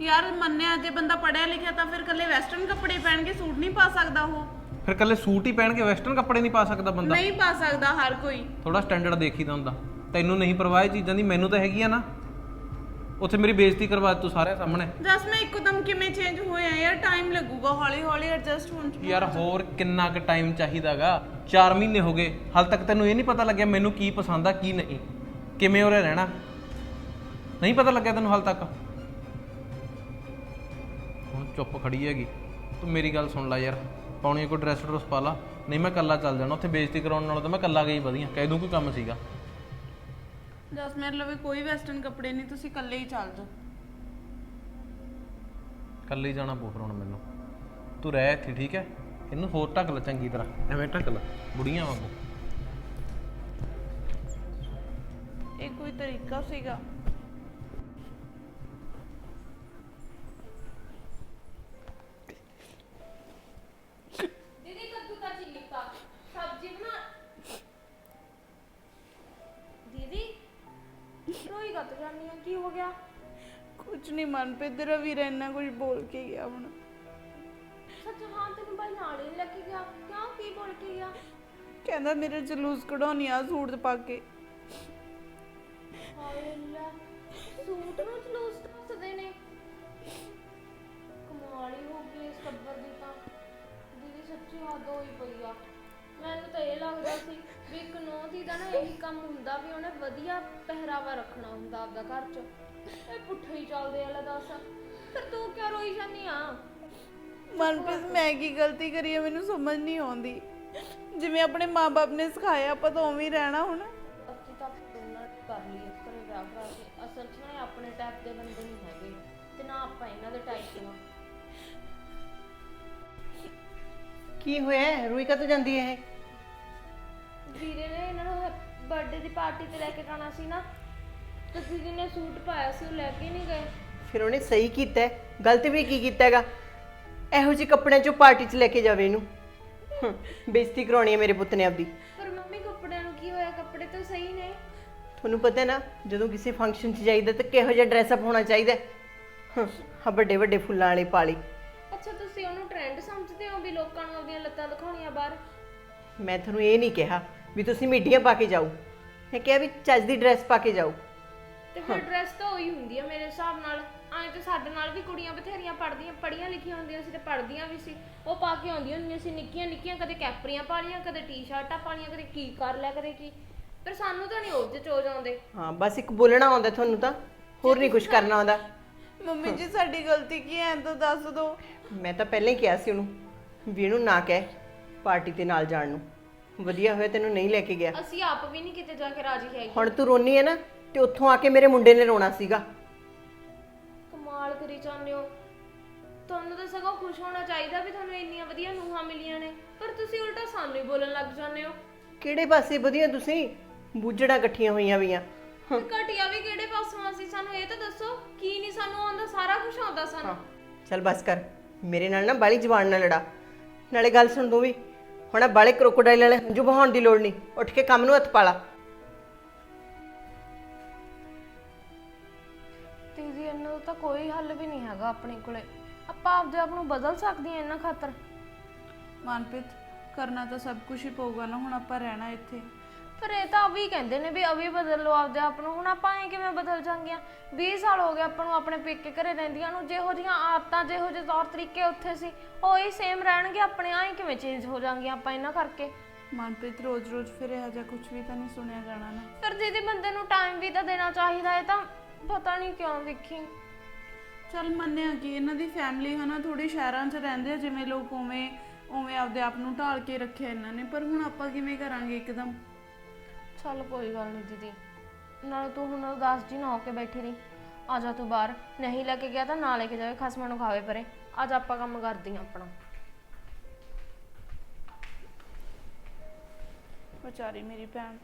ਯਾਰ ਮੰਨਿਆ ਜੇ ਬੰਦਾ ਪੜਿਆ ਲਿਖਿਆ ਤਾਂ ਫਿਰ ਕੱਲੇ ਵੈਸਟਰਨ ਕੱਪੜੇ ਪਹਿਨ ਕੇ ਸੂਟ ਨਹੀਂ ਪਾ ਸਕਦਾ ਉਹ। ਫਿਰ ਕੱਲੇ ਸੂਟ ਹੀ ਪਹਿਨ ਕੇ ਵੈਸਟਰਨ ਕੱਪੜੇ ਨਹੀਂ ਪਾ ਸਕਦਾ ਬੰਦਾ। ਨਹੀਂ ਪਾ ਸਕਦਾ ਹਰ ਕੋਈ। ਥੋੜਾ ਸਟੈਂਡਰਡ ਦੇਖੀਦਾ ਹੁੰਦਾ। ਤੈਨੂੰ ਨਹੀਂ ਪਰਵਾਹ ਇਹ ਚੀਜ਼ਾਂ ਦੀ ਮੈਨੂੰ ਤਾਂ ਹੈਗੀ ਆ ਨਾ। ਉੱਥੇ ਮੇਰੀ ਬੇਇੱਜ਼ਤੀ ਕਰਵਾ ਦਿੱਤੀ ਤੂੰ ਸਾਰਿਆਂ ਸਾਹਮਣੇ। ਜਸ ਮੈਂ ਇੱਕਦਮ ਕਿਵੇਂ ਚੇਂਜ ਹੋਇਆ ਯਾਰ ਟਾਈਮ ਲੱਗੂਗਾ ਹੌਲੀ ਹੌਲੀ ਐਡਜਸਟ ਹੋਣ ਚ ਯਾਰ ਹੋਰ ਕਿੰਨਾ ਕੁ ਟਾਈਮ ਚਾਹੀਦਾਗਾ? 4 ਮਹੀਨੇ ਹੋ ਗਏ। ਹਾਲ ਤੱਕ ਤੈਨੂੰ ਇਹ ਨਹੀਂ ਪਤਾ ਲੱਗਿਆ ਮੈਨੂੰ ਕੀ ਪਸੰਦ ਆ ਕੀ ਨਹੀਂ। ਕਿਵੇਂ ਉਰੇ ਰਹਿਣਾ? ਨਹੀਂ ਪਤਾ ਲੱਗਿਆ ਤੈਨੂੰ ਹਾਲ ਤੱਕ? ਹੁਣ ਚੁੱਪ ਖੜੀ ਹੈਗੀ। ਤੂੰ ਮੇਰੀ ਗੱਲ ਸੁਣ ਲੈ ਯਾਰ। ਪਾਉਣੀ ਕੋਈ ਡਰੈਸ ਡਰੈਸ ਪਾ ਲਾ। ਨਹੀਂ ਮੈਂ ਕੱਲਾ ਚੱਲ ਜਾਣਾ। ਉੱਥੇ ਬੇਇੱਜ਼ਤੀ ਕਰਾਉਣ ਨਾਲੋਂ ਤਾਂ ਮੈਂ ਕੱਲਾ ਗਈ ਵਧੀਆ। ਕਹਿ ਦੂੰ ਕੋਈ ਕੰਮ ਸੀਗਾ। ਜਸ ਮੇਰੇ ਲਵੇ ਕੋਈ ਵੈਸਟਰਨ ਕੱਪੜੇ ਨਹੀਂ ਤੁਸੀਂ ਇਕੱਲੇ ਹੀ ਚੱਲ ਜਾਓ। ਕੱਲੇ ਹੀ ਜਾਣਾ ਪਊ ਫਿਰ ਹੁਣ ਮੈਨੂੰ। ਤੂੰ ਰਹਿ ਇੱਥੇ ਠੀਕ ਹੈ? ਇਹਨੂੰ ਹੋਰ ਢੱਕ ਲੈ ਚੰਗੀ ਤਰ੍ਹਾਂ। ਐਵੇਂ ਢੱਕ ਲੈ ਬੁੜੀਆਂ ਵਾਂਗੂ। ਇਹ ਕੋਈ ਤਰੀਕਾ ਸੀਗਾ। ਰੋਈ ਗੱਤ ਜਾਨੀ ਆ? ਕੀ ਹੋ ਗਿਆ? ਕੁਝ ਨਹੀਂ ਮਨ ਪੇ ਤੇਰਾ ਵੀਰ ਇੰਨਾ ਕੁਝ ਬੋਲ ਕੇ ਗਿਆ ਹੁਣ। ਸੱਚ ਹਾਂ ਤੈਨੂੰ ਬਾਈ ਨਾਲ ਹੀ ਲੈ ਕੇ ਗਿਆ। ਕਿਉਂ ਕੀ ਬੋਲ ਕੇ ਗਿਆ? ਕਹਿੰਦਾ ਮੇਰੇ ਜਲੂਸ ਕਢਾਉਣੀ ਆ ਸੂਟ ਪਾ ਕੇ। ਹਾਏ ਲੈ ਸੂਟ ਨੂੰ ਜਲੂਸ ਦੱਸਦੇ ਨੇ। ਕਮਾਲ ਹੀ ਹੋ ਗਈ ਇਸ ਟੱਬਰ ਦੀ ਤਾਂ। ਦੀਦੀ ਸੱਚੀ ਹੱਦ ਹੋਈ ਪਈ ਆ। ਮੈਨੂੰ ਤਾਂ ਇਹ ਲੱਗਦਾ ਸੀ ਵੀ ਇੱਕ ਨੌ ਦੀ ਦਾ ਨਾ ਇਹੀ ਕੰਮ ਹੁੰਦਾ ਵੀ ਉਹਨੇ ਵਧੀਆ ਪਹਿਰਾਵਾ ਰੱਖਣਾ ਹੁੰਦਾ ਆਪਦਾ ਘਰ 'ਚ। ਇਹ ਪੁੱਠੇ ਹੀ ਚੱਲਦੇ ਆ ਲੈ ਦੱਸ। ਫਿਰ ਤੂੰ ਕਿਉਂ ਰੋਈ ਜਾਂਦੀ ਆ? ਮਨਪ੍ਰੀਤ ਮੈਂ ਕੀ ਗਲਤੀ ਕਰੀ ਹੈ ਮੈਨੂੰ ਸਮਝ ਨਹੀਂ ਆਉਂਦੀ। ਜਿਵੇਂ ਆਪਣੇ ਮਾਪੇ ਨੇ ਸਿਖਾਇਆ ਆਪਾਂ ਤਾਂ ਉਵੇਂ ਹੀ ਰਹਿਣਾ ਹੁਣ। ਅਸੀਂ ਤਾਂ ਦੋਨਾਂ ਨੇ ਕਰ ਲਈ। ਕੀ ਹੋਇਆ? ਰੋਈ ਕਾ ਜਾਂਦੀ ਹੈ ਇਹ? ਵੀਰੇ ਨੇ ਇਹਨਾਂ ਨੂੰ ਬਰਥਡੇ ਦੀ ਪਾਰਟੀ ਤੇ ਲੈ ਕੇ ਜਾਣਾ ਸੀ ਨਾ ਤੇ ਦੀਦੀ ਨੇ ਸੂਟ ਪਾਇਆ ਸੀ ਉਹ ਲੈ ਕੇ ਨਹੀਂ ਗਏ। ਫਿਰ ਉਹਨੇ ਸਹੀ ਕੀਤਾ ਹੈ। ਗਲਤ ਵੀ ਕੀ ਕੀਤਾ ਹੈਗਾ? ਇਹੋ ਜਿਹੇ ਕੱਪੜਿਆਂ ਚੋਂ ਪਾਰਟੀ 'ਚ ਲੈ ਕੇ ਜਾਵੇ ਇਹਨੂੰ। ਹੂੰ, ਬੇਇੱਜ਼ਤੀ ਕਰਾਉਣੀ ਹੈ ਮੇਰੇ ਪੁੱਤ ਨੇ ਆਪਦੀ। ਪਰ ਮੰਮੀ ਕੱਪੜਿਆਂ ਨੂੰ ਕੀ ਹੋਇਆ? ਕੱਪੜੇ ਤਾਂ ਸਹੀ ਨੇ। ਤੁਹਾਨੂੰ ਪਤਾ ਹੈ ਨਾ ਜਦੋਂ ਕਿਸੇ ਫੰਕਸ਼ਨ 'ਚ ਜਾਈਦਾ ਤਾਂ ਕਿਹੋ ਜਿਹਾ ਡਰੈਸ ਅਪ ਹੋਣਾ ਚਾਹੀਦਾ ਹੈ? ਹੂੰ, ਹਾਂ ਵੱਡੇ ਵੱਡੇ ਫੁੱਲਾਂ ਵਾਲੇ ਪਾਲੀ। ਅੱਛਾ ਤੁਸੀਂ ਉਹਨੂੰ ਟ੍ਰੈਂਡ ਸਮਝਦੇ ਹੋ ਵੀ ਲੋਕਾਂ ਨੂੰ ਆਪਣੀਆਂ ਲੱਤਾਂ ਦਿਖਾਉਣੀਆਂ ਬਾਹਰ। ਮੈਂ ਤੁਹਾਨੂੰ ਇਹ ਨਹੀਂ ਕਿਹਾ ਵੀ ਤੁਸੀਂ ਮਿੱਡੀਆਂ ਪਾ ਕੇ ਜਾਓ। ਮੈਂ ਕਿਹਾ ਵੀ ਚੱਜ ਦੀ ਡਰੈਸ ਪਾ ਕੇ ਜਾਓ। ਤੇ ਫਿਰ ਡਰੈਸ ਤਾਂ ਉਹੀ ਹੁੰਦੀ ਆ ਮੇਰੇ ਹਿਸਾਬ ਨਾਲ। ਐਂ ਤੇ ਸਾਡੇ ਨਾਲ ਵੀ ਕੁੜੀਆਂ ਬਥੇਰੀਆਂ ਪੜਦੀਆਂ ਪੜੀਆਂ ਲਿਖੀਆਂ ਹੁੰਦੀਆਂ ਸੀ ਤੇ ਪੜਦੀਆਂ ਵੀ ਸੀ। ਉਹ ਪਾ ਕੇ ਆਉਂਦੀਆਂ ਹੁੰਦੀਆਂ ਸੀ ਨਿੱਕੀਆਂ ਨਿੱਕੀਆਂ ਕਦੇ ਕੈਪਰੀਆਂ ਪਾ ਲੀਆਂ ਕਦੇ ਟੀ-ਸ਼ਰਟਾਂ ਪਾ ਲੀਆਂ ਕਦੇ ਕੀ ਕਰ ਲਿਆ ਕਦੇ ਕੀ। ਪਰ ਸਾਨੂੰ ਤਾਂ ਨਹੀਂ ਉਹ ਚ ਚੋਜ ਆਉਂਦੇ। ਹਾਂ ਬਸ ਇੱਕ ਬੋਲਣਾ ਆਉਂਦਾ ਤੁਹਾਨੂੰ ਤਾਂ ਹੋਰ ਨਹੀਂ ਕੁਝ ਕਰਨਾ ਆਉਂਦਾ। ਮੰਮੀ ਜੀ ਸਾਡੀ ਗਲਤੀ ਕੀ ਹੈ ਤਾਂ ਦੱਸ ਦਿਓ। ਮੈਂ ਤਾਂ ਪਹਿਲਾਂ ਹੀ ਕਿਹਾ ਸੀ ਉਹਨੂੰ ਵੀ ਇਹਨੂੰ ਨਾ ਕਹਿ ਪਾਰਟੀ ਤੇ ਨਾਲ ਜਾਣ ਨੂੰ। ਵਧੀਆ ਹੋਇਆ ਤੈਨੂੰ ਨਹੀਂ ਲੈ ਕੇ ਗਿਆ। ਅਸੀਂ ਆਪ ਵੀ ਨਹੀਂ ਕਿਤੇ ਜਾ ਕੇ ਰਾਜੀ ਹੈਗੇ। ਹੁਣ ਤੂੰ ਰੋਨੀ ਹੈ ਨਾ ਤੇ ਉੱਥੋਂ ਆ ਕੇ ਮੇਰੇ ਮੁੰਡੇ ਨੇ ਰੋਣਾ ਸੀਗਾ। ਕਮਾਲ ਕਰੀ ਜਾਂਦੇ ਹੋ। ਤੁਹਾਨੂੰ ਤਾਂ ਸਗੋਂ ਖੁਸ਼ ਹੋਣਾ ਚਾਹੀਦਾ ਵੀ ਤੁਹਾਨੂੰ ਇੰਨੀਆਂ ਵਧੀਆ ਨੂਹਾਂ ਮਿਲੀਆਂ ਨੇ ਪਰ ਤੁਸੀਂ ਉਲਟਾ ਸਾਨੂੰ ਹੀ ਬੋਲਣ ਲੱਗ ਜਾਂਦੇ ਹੋ। ਕਿਹੜੇ ਪਾਸੇ ਵਧੀਆ ਤੁਸੀਂ? ਬੁੱਜੜਾ ਇਕੱਠੀਆਂ ਹੋਈਆਂ ਵੀਆਂ। ਤੇ ਘਟਿਆ ਵੀ ਕਿਹੜੇ ਪਾਸੋਂ ਆ ਸੀ ਸਾਨੂੰ ਇਹ ਤਾਂ ਦੱਸੋ ਕੀ ਨਹੀਂ ਸਾਨੂੰ ਆਉਂਦਾ ਸਾਰਾ ਕੁਝ ਆਉਂਦਾ ਸਾਨੂੰ। ਚੱਲ ਬਸ ਕਰ। ਮੇਰੇ ਨਾਲ ਨਾ ਬਾਲੀ ਜ਼ਬਾਨ ਨਾਲ ਲੜਾ। ਨਾਲੇ ਗੱਲ ਸੁਣ ਤੂੰ ਵੀ। ਹੁਣ ਆ ਬਾਲੇ ਕ੍ਰੋਕੋਡਾਈਲ ਵਾਲੇ ਹੰਝੂ ਬਹਾਉਣ ਦੀ ਲੋੜ ਨਹੀਂ। ਉੱਠ ਕੇ ਕੰਮ ਨੂੰ ਹੱਥ ਪਾ ਲਾ। ਤੀਜੀ ਇਹਨਾਂ ਦਾ ਤਾਂ ਕੋਈ ਹੱਲ ਵੀ ਨਹੀਂ ਹੈਗਾ ਆਪਣੇ ਕੋਲੇ। ਆਪਾਂ ਆਪਦੇ ਆਪ ਨੂੰ ਬਦਲ ਸਕਦੇ ਹਾਂ ਇਹਨਾਂ ਖਾਤਰ। ਮਨਪ੍ਰੀਤ ਕਰਨਾ ਤਾਂ ਸਭ ਕੁਝ ਹੀ ਪਊਗਾ ਨਾ ਹੁਣ ਆਪਾਂ ਰਹਿਣਾ ਇੱਥੇ। ਪਰ ਇਹ ਤਾਂ ਅਵੀ ਕਹਿੰਦੇ ਨੇ ਵੀ ਅਵੀ ਬਦਲ ਲਓ ਆਪਦੇ ਆਪ ਨੂੰ। ਹੁਣ ਆਪਾਂ ਐ ਕਿਵੇਂ ਬਦਲ ਜਾਂਗੇ 20 ਸਾਲ ਹੋ ਗਏ ਆਪਾਂ ਨੂੰ ਆਪਣੇ ਪੇਕੇ ਘਰੇ ਰਹਿੰਦੀਆਂ ਨੂੰ। ਜਿਹੋ ਜੀਆਂ ਆਦਤਾਂ ਜਿਹੋ ਜਿਹੇ ਤੌਰ ਤਰੀਕੇ ਉੱਥੇ ਸੀ ਉਹ ਹੀ ਸੇਮ ਰਹਿਣਗੇ। ਆਪਣੇ ਐ ਕਿਵੇਂ ਚੇਂਜ ਹੋ ਜਾਾਂਗੇ ਆਪਾਂ ਇਹਨਾਂ ਕਰਕੇ? ਮਨਪ੍ਰੀਤ ਰੋਜ਼-ਰੋਜ਼ ਫਿਰ ਇਹੋ ਜਿਹਾ ਕੁਝ ਵੀ ਤਾਂ ਨਹੀਂ ਸੁਣਿਆ ਜਾਣਾ ਨਾ। ਪਰ ਦੀਦੀ ਬੰਦੇ ਨੂੰ ਟਾਈਮ ਵੀ ਤਾਂ ਦੇਣਾ ਚਾਹੀਦਾ ਹੈ ਤਾਂ ਪਤਾ ਨਹੀਂ ਕਿਉਂ ਵੇਖੀ ਚਲ ਮੰਨਿਆ ਕਿ ਇਹਨਾਂ ਦੀ ਫੈਮਿਲੀ ਹਨਾ ਥੋੜੀ ਸ਼ਹਿਰਾਂ 'ਚ ਰਹਿੰਦੇ ਆ ਜਿਵੇਂ ਲੋਕ ਉਵੇਂ ਉਵੇਂ ਆਪਦੇ ਆਪ ਨੂੰ ਢਾਲ ਕੇ ਰੱਖਿਆ ਇਹਨਾਂ ਨੇ। ਪਰ ਹੁਣ ਆਪਾਂ ਕਿਵੇਂ ਕਰਾਂਗੇ ਇੱਕਦਮ? ਚੱਲ ਕੋਈ ਗੱਲ ਨਹੀਂ ਦੀਦੀ। ਨਾਲ ਤੂੰ ਹੁਣ ਉਦਾਸ ਜੀ ਨਾ ਹੋ ਕੇ ਬੈਠੀ ਰਹੀ। ਆ ਜਾ ਤੂੰ ਬਾਹਰ। ਨਹੀਂ ਲੈ ਕੇ ਗਿਆ ਤਾਂ ਨਾ ਲੈ ਕੇ ਜਾਵੇ ਖਸਮਾਂ ਨੂੰ ਖਾਵੇ ਪਰੇ। ਅੱਜ ਆਪਾਂ ਕੰਮ ਕਰਦੀਆਂ ਆਪਣਾ। ਵਿਚਾਰੀ ਮੇਰੀ ਭੈਣ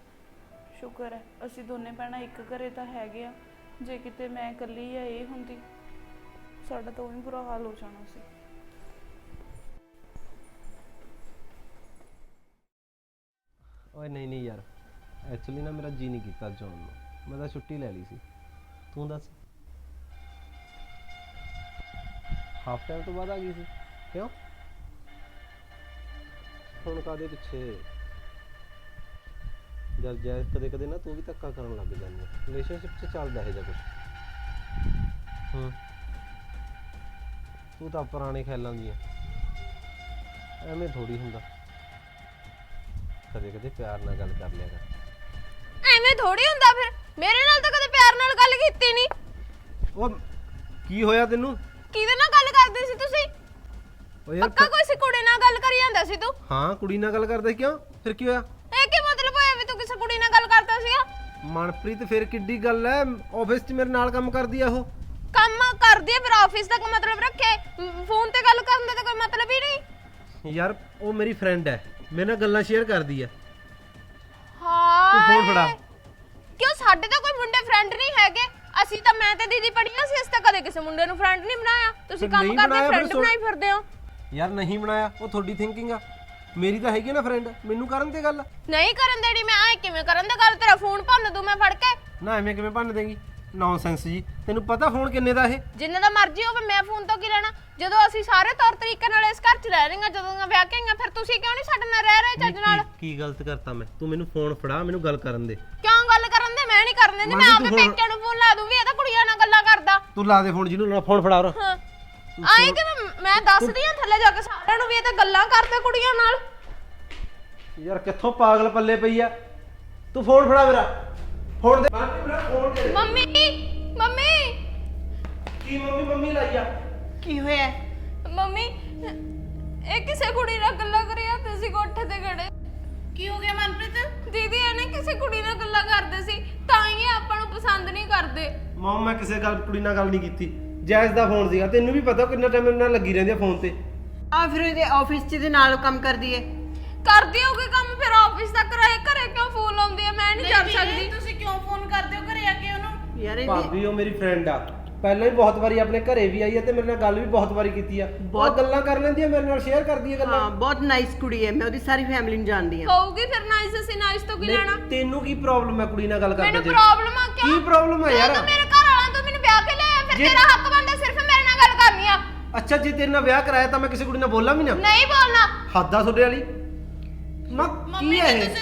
ਸ਼ੁਕਰ ਹੈ ਅਸੀਂ ਦੋਨੇ ਭੈਣਾਂ ਇੱਕ ਘਰੇ ਤਾਂ ਹੈਗੇ ਆ। ਜੇ ਕਿਤੇ ਮੈਂ ਇਕੱਲੀ ਜਾਂ ਇਹ ਹੁੰਦੀ। ਸਾਡਾ ਤਾਂ ਉਹੀ ਬੁਰਾ ਹਾਲ ਹੋ ਜਾਣਾ ਸੀ। ਓਏ ਨਹੀਂ ਨਹੀਂ ਯਾਰ। ਐਕਚੁਅਲੀ ਨਾ ਮੇਰਾ ਜੀ ਨਹੀਂ ਕੀਤਾ ਜਾਣ ਨੂੰ। ਮੈਂ ਤਾਂ ਛੁੱਟੀ ਲੈ ਲਈ ਸੀ। ਤੂੰ ਦੱਸ। ਹਾਫ ਟਾਈਮ ਤੋਂ ਬਾਅਦ ਆ ਗਈ ਸੀ। ਕਿਉਂ? ਹੁਣ ਕਾਦੇ ਪਿੱਛੇ? ਜਦ ਜੈ ਕਦੇ ਕਦੇ ਨਾ ਤੂੰ ਵੀ ਧੱਕਾ ਕਰਨ ਲੱਗ ਜਾਂਦੀ ਹੈ ਰਿਲੇਸ਼ਨਸ਼ਿਪ 'ਚ ਚੱਲਦਾ ਹੈ ਜਾਂ ਕੁਝ ਹੂੰ। ਤੂੰ ਤਾਂ ਪੁਰਾਣੇ ਖਿਆਲਾਂ ਦੀ ਹੈ ਐਵੇਂ ਥੋੜੀ ਹੁੰਦਾ। ਕਦੇ ਕਦੇ ਪਿਆਰ ਨਾਲ ਗੱਲ ਕਰ ਲਿਆ ਕਰ। ਐਵੇਂ ਥੋੜੀ ਹੁੰਦਾ ਫਿਰ? ਮੇਰੇ ਨਾਲ ਤਾਂ ਕਦੇ ਪਿਆਰ ਨਾਲ ਗੱਲ ਕੀਤੀ ਨਹੀਂ। ਉਹ ਕੀ ਹੋਇਆ ਤੈਨੂੰ? ਕਿਹਦੇ ਨਾਲ ਗੱਲ ਕਰਦੇ ਸੀ ਤੁਸੀਂ? ਓ ਯਾਰ ਪੱਕਾ ਕੋਈ ਸੀ ਕੁੜੀ ਨਾਲ ਗੱਲ ਕਰੀ ਜਾਂਦਾ ਸੀ ਤੂੰ? ਹਾਂ ਕੁੜੀ ਨਾਲ ਗੱਲ ਕਰਦਾ ਸੀ ਕਿਉਂ? ਫਿਰ ਕੀ ਹੋਇਆ? ਇਹ ਕੀ ਮਤਲਬ ਹੋਇਆ ਵੀ ਤੂੰ ਕਿਸੇ ਕੁੜੀ ਨਾਲ ਗੱਲ ਕਰਦਾ ਸੀਗਾ? ਮਨਪ੍ਰੀਤ ਫਿਰ ਕਿੱਡੀ ਗੱਲ ਐ? ਆਫਿਸ 'ਚ ਮੇਰੇ ਨਾਲ ਕੰਮ ਕਰਦੀ ਆ ਉਹ। ਕੰਮ ਕਰਦੀ ਹੈ ਫਿਰ ਆਫਿਸ ਦਾ ਕੀ ਮਤਲਬ ਰੱਖੇ? ਫੋਨ ਤੇ ਗੱਲ ਕਰਨ ਦਾ ਤਾਂ ਕੋਈ ਮਤਲਬ ਹੀ ਨਹੀਂ। ਯਾਰ ਉਹ ਮੇਰੀ ਫਰੈਂਡ ਐ। ਮੇਰੇ ਨਾਲ ਗੱਲਾਂ ਸ਼ੇਅਰ ਕਰਦੀ ਐ। ਹਾਂ ਤੂੰ ਫੋਨ ਫੜਾ। ਕਿਉਂ ਸਾਡੇ ਤਾਂ ਕੋਈ ਮੁੰਡੇ ਫਰੈਂਡ ਨਹੀਂ ਹੈਗੇ? ਅਸੀਂ ਤਾਂ ਮੈਂ ਤੇ ਦੀਦੀ ਪੜੀਆਂ ਸੀ ਅਸੀਂ ਤਾਂ ਕਦੇ ਕਿਸੇ ਮੁੰਡੇ ਨੂੰ ਫਰੈਂਡ ਨਹੀਂ ਬਣਾਇਆ। ਤੁਸੀਂ ਫਿਰ ਕੰਮ ਨਹੀਂ ਕਰਦੇ ਬਣਾਇਆ, ਫਿਰ ਫਰੈਂਡ ਬਣਾਈ ਫਿਰਦੇ ਹੋ। ਯਾਰ ਨਹੀਂ ਬਣਾਇਆ ਉਹ ਤੁਹਾਡੀ ਥਿੰਕਿੰਗ ਆ। ਮੇਰੀ ਤਾਂ ਹੈਗੀ ਨਾ ਫਰੈਂਡ ਮੈਨੂੰ ਕਰਨ ਤੇ ਗੱਲ ਨਹੀਂ ਕਰਨ ਦੇਣੀ ਮੈਂ ਐ ਕਿਵੇਂ ਕਰਨ ਦੇ ਗੱਲ? ਤੇਰਾ ਫੋਨ ਭੰਨ ਦੂੰ ਮੈਂ ਫੜ ਕੇ। ਨਾ ਐਵੇਂ ਕਿਵੇਂ ਭੰਨ ਦੇਗੀ? ਨੌਨਸੈਂਸ ਜੀ। ਤੈਨੂੰ ਪਤਾ ਫੋਨ ਕਿੰਨੇ ਦਾ ਇਹ? ਜਿੰਨੇ ਦਾ ਮਰਜ਼ੀ ਹੋਵੇ ਮੈਂ ਫੋਨ ਤੋਂ ਕੀ ਲੈਣਾ? ਜਦੋਂ ਅਸੀਂ ਸਾਰੇ ਤੌਰ ਤਰੀਕੇ ਨਾਲ ਇਸ ਘਰ 'ਚ ਰਹਿ ਰਹੀਆਂ ਜਦੋਂ ਦੀਆਂ ਵਿਆਹ ਕੇ ਆਈਆਂ ਫਿਰ ਤੁਸੀਂ ਕਿਉਂ ਨਹੀਂ ਸਾਡੇ ਨਾਲ ਰਹਿ ਰਹੇ ਚੱਜ ਨਾਲ? ਕੀ- ਕੀ ਗਲਤ ਕਰਤਾ ਮੈਂ? ਤੂੰ ਮੈਨੂੰ ਫੋਨ ਫੜਾ ਮੈਨੂੰ ਗੱਲ ਕਰਨ ਦੇ। ਕਿਉਂ ਗੱਲ ਕਰਨ ਦੇ? ਮੈਂ ਨਹੀਂ ਕਰਨ ਦਿੰਦੀ ਮੈਂ ਆਪੇ ਪੇਕਿਆਂ ਨੂੰ ਫੋਨ ਲਾ ਦੂੰ ਵੀ ਇਹ ਤਾਂ ਕੁੜੀਆਂ ਨਾਲ ਗੱਲਾਂ ਕਰਦਾ। ਤੂੰ ਲਾ ਦੇ ਫੋਨ ਜਿਹਨੂੰ ਲਾਉਣਾ ਫੋਨ ਫੜਾ ਉਰਾ। ਹਾਂ। ਆਏ ਕਿ ਮੈਂ- ਮੈਂ ਦੱਸਦੀ ਆ ਥੱਲੇ ਜਾ ਕੇ ਸਾਰਿਆਂ ਨੂੰ ਵੀ ਇਹ ਤਾਂ ਗੱਲਾਂ ਕਰਦੇ ਕੁੜੀਆਂ ਨਾਲ। ਯਾਰ ਕਿੱਥੋਂ ਪਾਗਲ ਪੱਲੇ ਪਈ ਆ? ਤੂੰ ਫੋਨ ਫੜਾ ਮੇਰਾ। ਫੋਨ ਦੇ ਮੇਰਾ ਫੋਨ ਦੇ ਮੰਮੀ ਮੰਮੀ। ਕੀ ਮੰਮੀ ਮੰਮੀ ਲਾਈ ਆ? ਕੀ ਹੋਇਆ? ਮੰਮੀ ਇਹ ਕਿਸੇ ਕੁੜੀ ਨਾਲ ਗੱਲਾਂ ਕਰੀ ਜਾਂਦੇ ਸੀ ਕੋਠੇ ਤੇ ਖੜੇ। ਕੀ ਹੋ ਗਿਆ ਮਨਪ੍ਰੀਤ? ਦੀਦੀ ਇਹਨੇ ਕਿਸੇ ਕੁੜੀ ਨਾਲ ਗੱਲਾਂ ਕਰਦੇ ਸੀ ਤਾਂ ਹੀ ਇਹ ਆਪਾਂ ਨੂੰ ਪਸੰਦ ਨਹੀਂ ਕਰਦੇ। ਮਮ ਮੈਂ ਕਿਸੇ ਗੱਲ ਕੁੜੀ ਨਾਲ ਗੱਲ ਨਹੀਂ ਕੀਤੀ। ਜੈਸ ਦਾ ਫੋਨ ਸੀਗਾ ਤੈਨੂੰ ਵੀ ਪਤਾ ਕਿੰਨਾ ਟਾਈਮ ਨਾਲ ਲੱਗੀ ਰਹਿੰਦੀ ਆ ਫੋਨ ਤੇ। ਆ ਫਿਰ ਇਹਦੇ ਆਫਿਸ 'ਚ ਦੇ ਨਾਲ ਕੰਮ ਕਰਦੀ ਏ। ਕਰਦੀ ਹੋਊਗੀ ਕੰਮ ਫਿਰ ਆਫਿਸ ਤੱਕ ਰਹੇ ਘਰੇ ਕਿਉਂ ਫੋਨ ਲਾਉਂਦੀ ਆ ਮੈਂ ਨਹੀਂ ਚੱਲ ਸਕਦੀ। ਤੁਸੀਂ ਕਿਉਂ ਫੋਨ ਕਰਦੇ ਹੋ ਘਰੇ ਆ ਕੇ ਉਹਨੂੰ? ਯਾਰ ਇਹਦੀ ਭਾਬੀ ਉਹ ਮੇਰੀ ਫਰੈਂਡ ਆ। ਪਹਿਲਾਂ ਵੀ ਬਹੁਤ ਵਾਰੀ ਆਪਣੇ ਘਰੇ ਵੀ ਆਈ ਆ ਤੇ ਮੇਰੇ ਨਾਲ ਗੱਲ ਵੀ ਬਹੁਤ ਵਾਰੀ ਕੀਤੀ ਆ। ਬਹੁਤ ਗੱਲਾਂ ਕਰ ਲੈਂਦੀ ਆ ਮੇਰੇ ਨਾਲ ਸ਼ੇਅਰ ਕਰਦੀ ਆ ਗੱਲਾਂ। ਹਾਂ ਬਹੁਤ ਨਾਈਸ ਕੁੜੀ ਹੈ ਮੈਂ ਉਹਦੀ ਸਾਰੀ ਫੈਮਿਲੀ ਨੂੰ ਜਾਣਦੀ ਹਾਂ। ਹੋਊਗੀ ਫਿਰ ਨਾਈਸ ਅਸੀਂ ਨਾਈਸ ਤੋਂ ਕੀ ਲੈਣਾ? ਤੈਨੂੰ ਕੀ ਪ੍ਰੋਬਲਮ ਹੈ ਕੁੜੀ ਨਾਲ ਗੱਲ ਮੈਨੂੰ ਕਰਦੇ ਪ੍ਰੋਬਲਮ ਆ ਕਿਉਂ ਕੀ ਪ੍ਰੋਬਲਮ ਹੈ ਯਾਰ? ਤੂੰ ਮੇਰੇ ਘਰ ਵਾਲਾ ਤੂੰ ਮੈਨੂੰ ਵਿਆਹ ਕੇ ਲਿਆਇਆ ਫਿਰ ਜੇ- ਤੇਰਾ ਹੱਕ ਬਣਦਾ ਸਿਰਫ ਮੇਰੇ ਨਾਲ ਗੱਲ ਕਰਨੀ ਆ। ਅੱਛਾ ਜੇ ਤੇਰੇ ਨਾਲ ਵਿਆਹ ਕਰਾਇਆ ਤਾਂ ਮੈਂ ਕਿਸੇ ਕੁੜੀ ਨਾਲ ਬੋਲਾਂ ਵੀ ਨਾ? ਨਹੀਂ ਬੋਲਣਾ। ਹੱਦਾਂ ਤੁਹਾਡੇ ਵਾਲੀ। ਮਾਂ ਕੀ ਹੈ ਇਹ? ਵੀਰੇ ਨੂੰ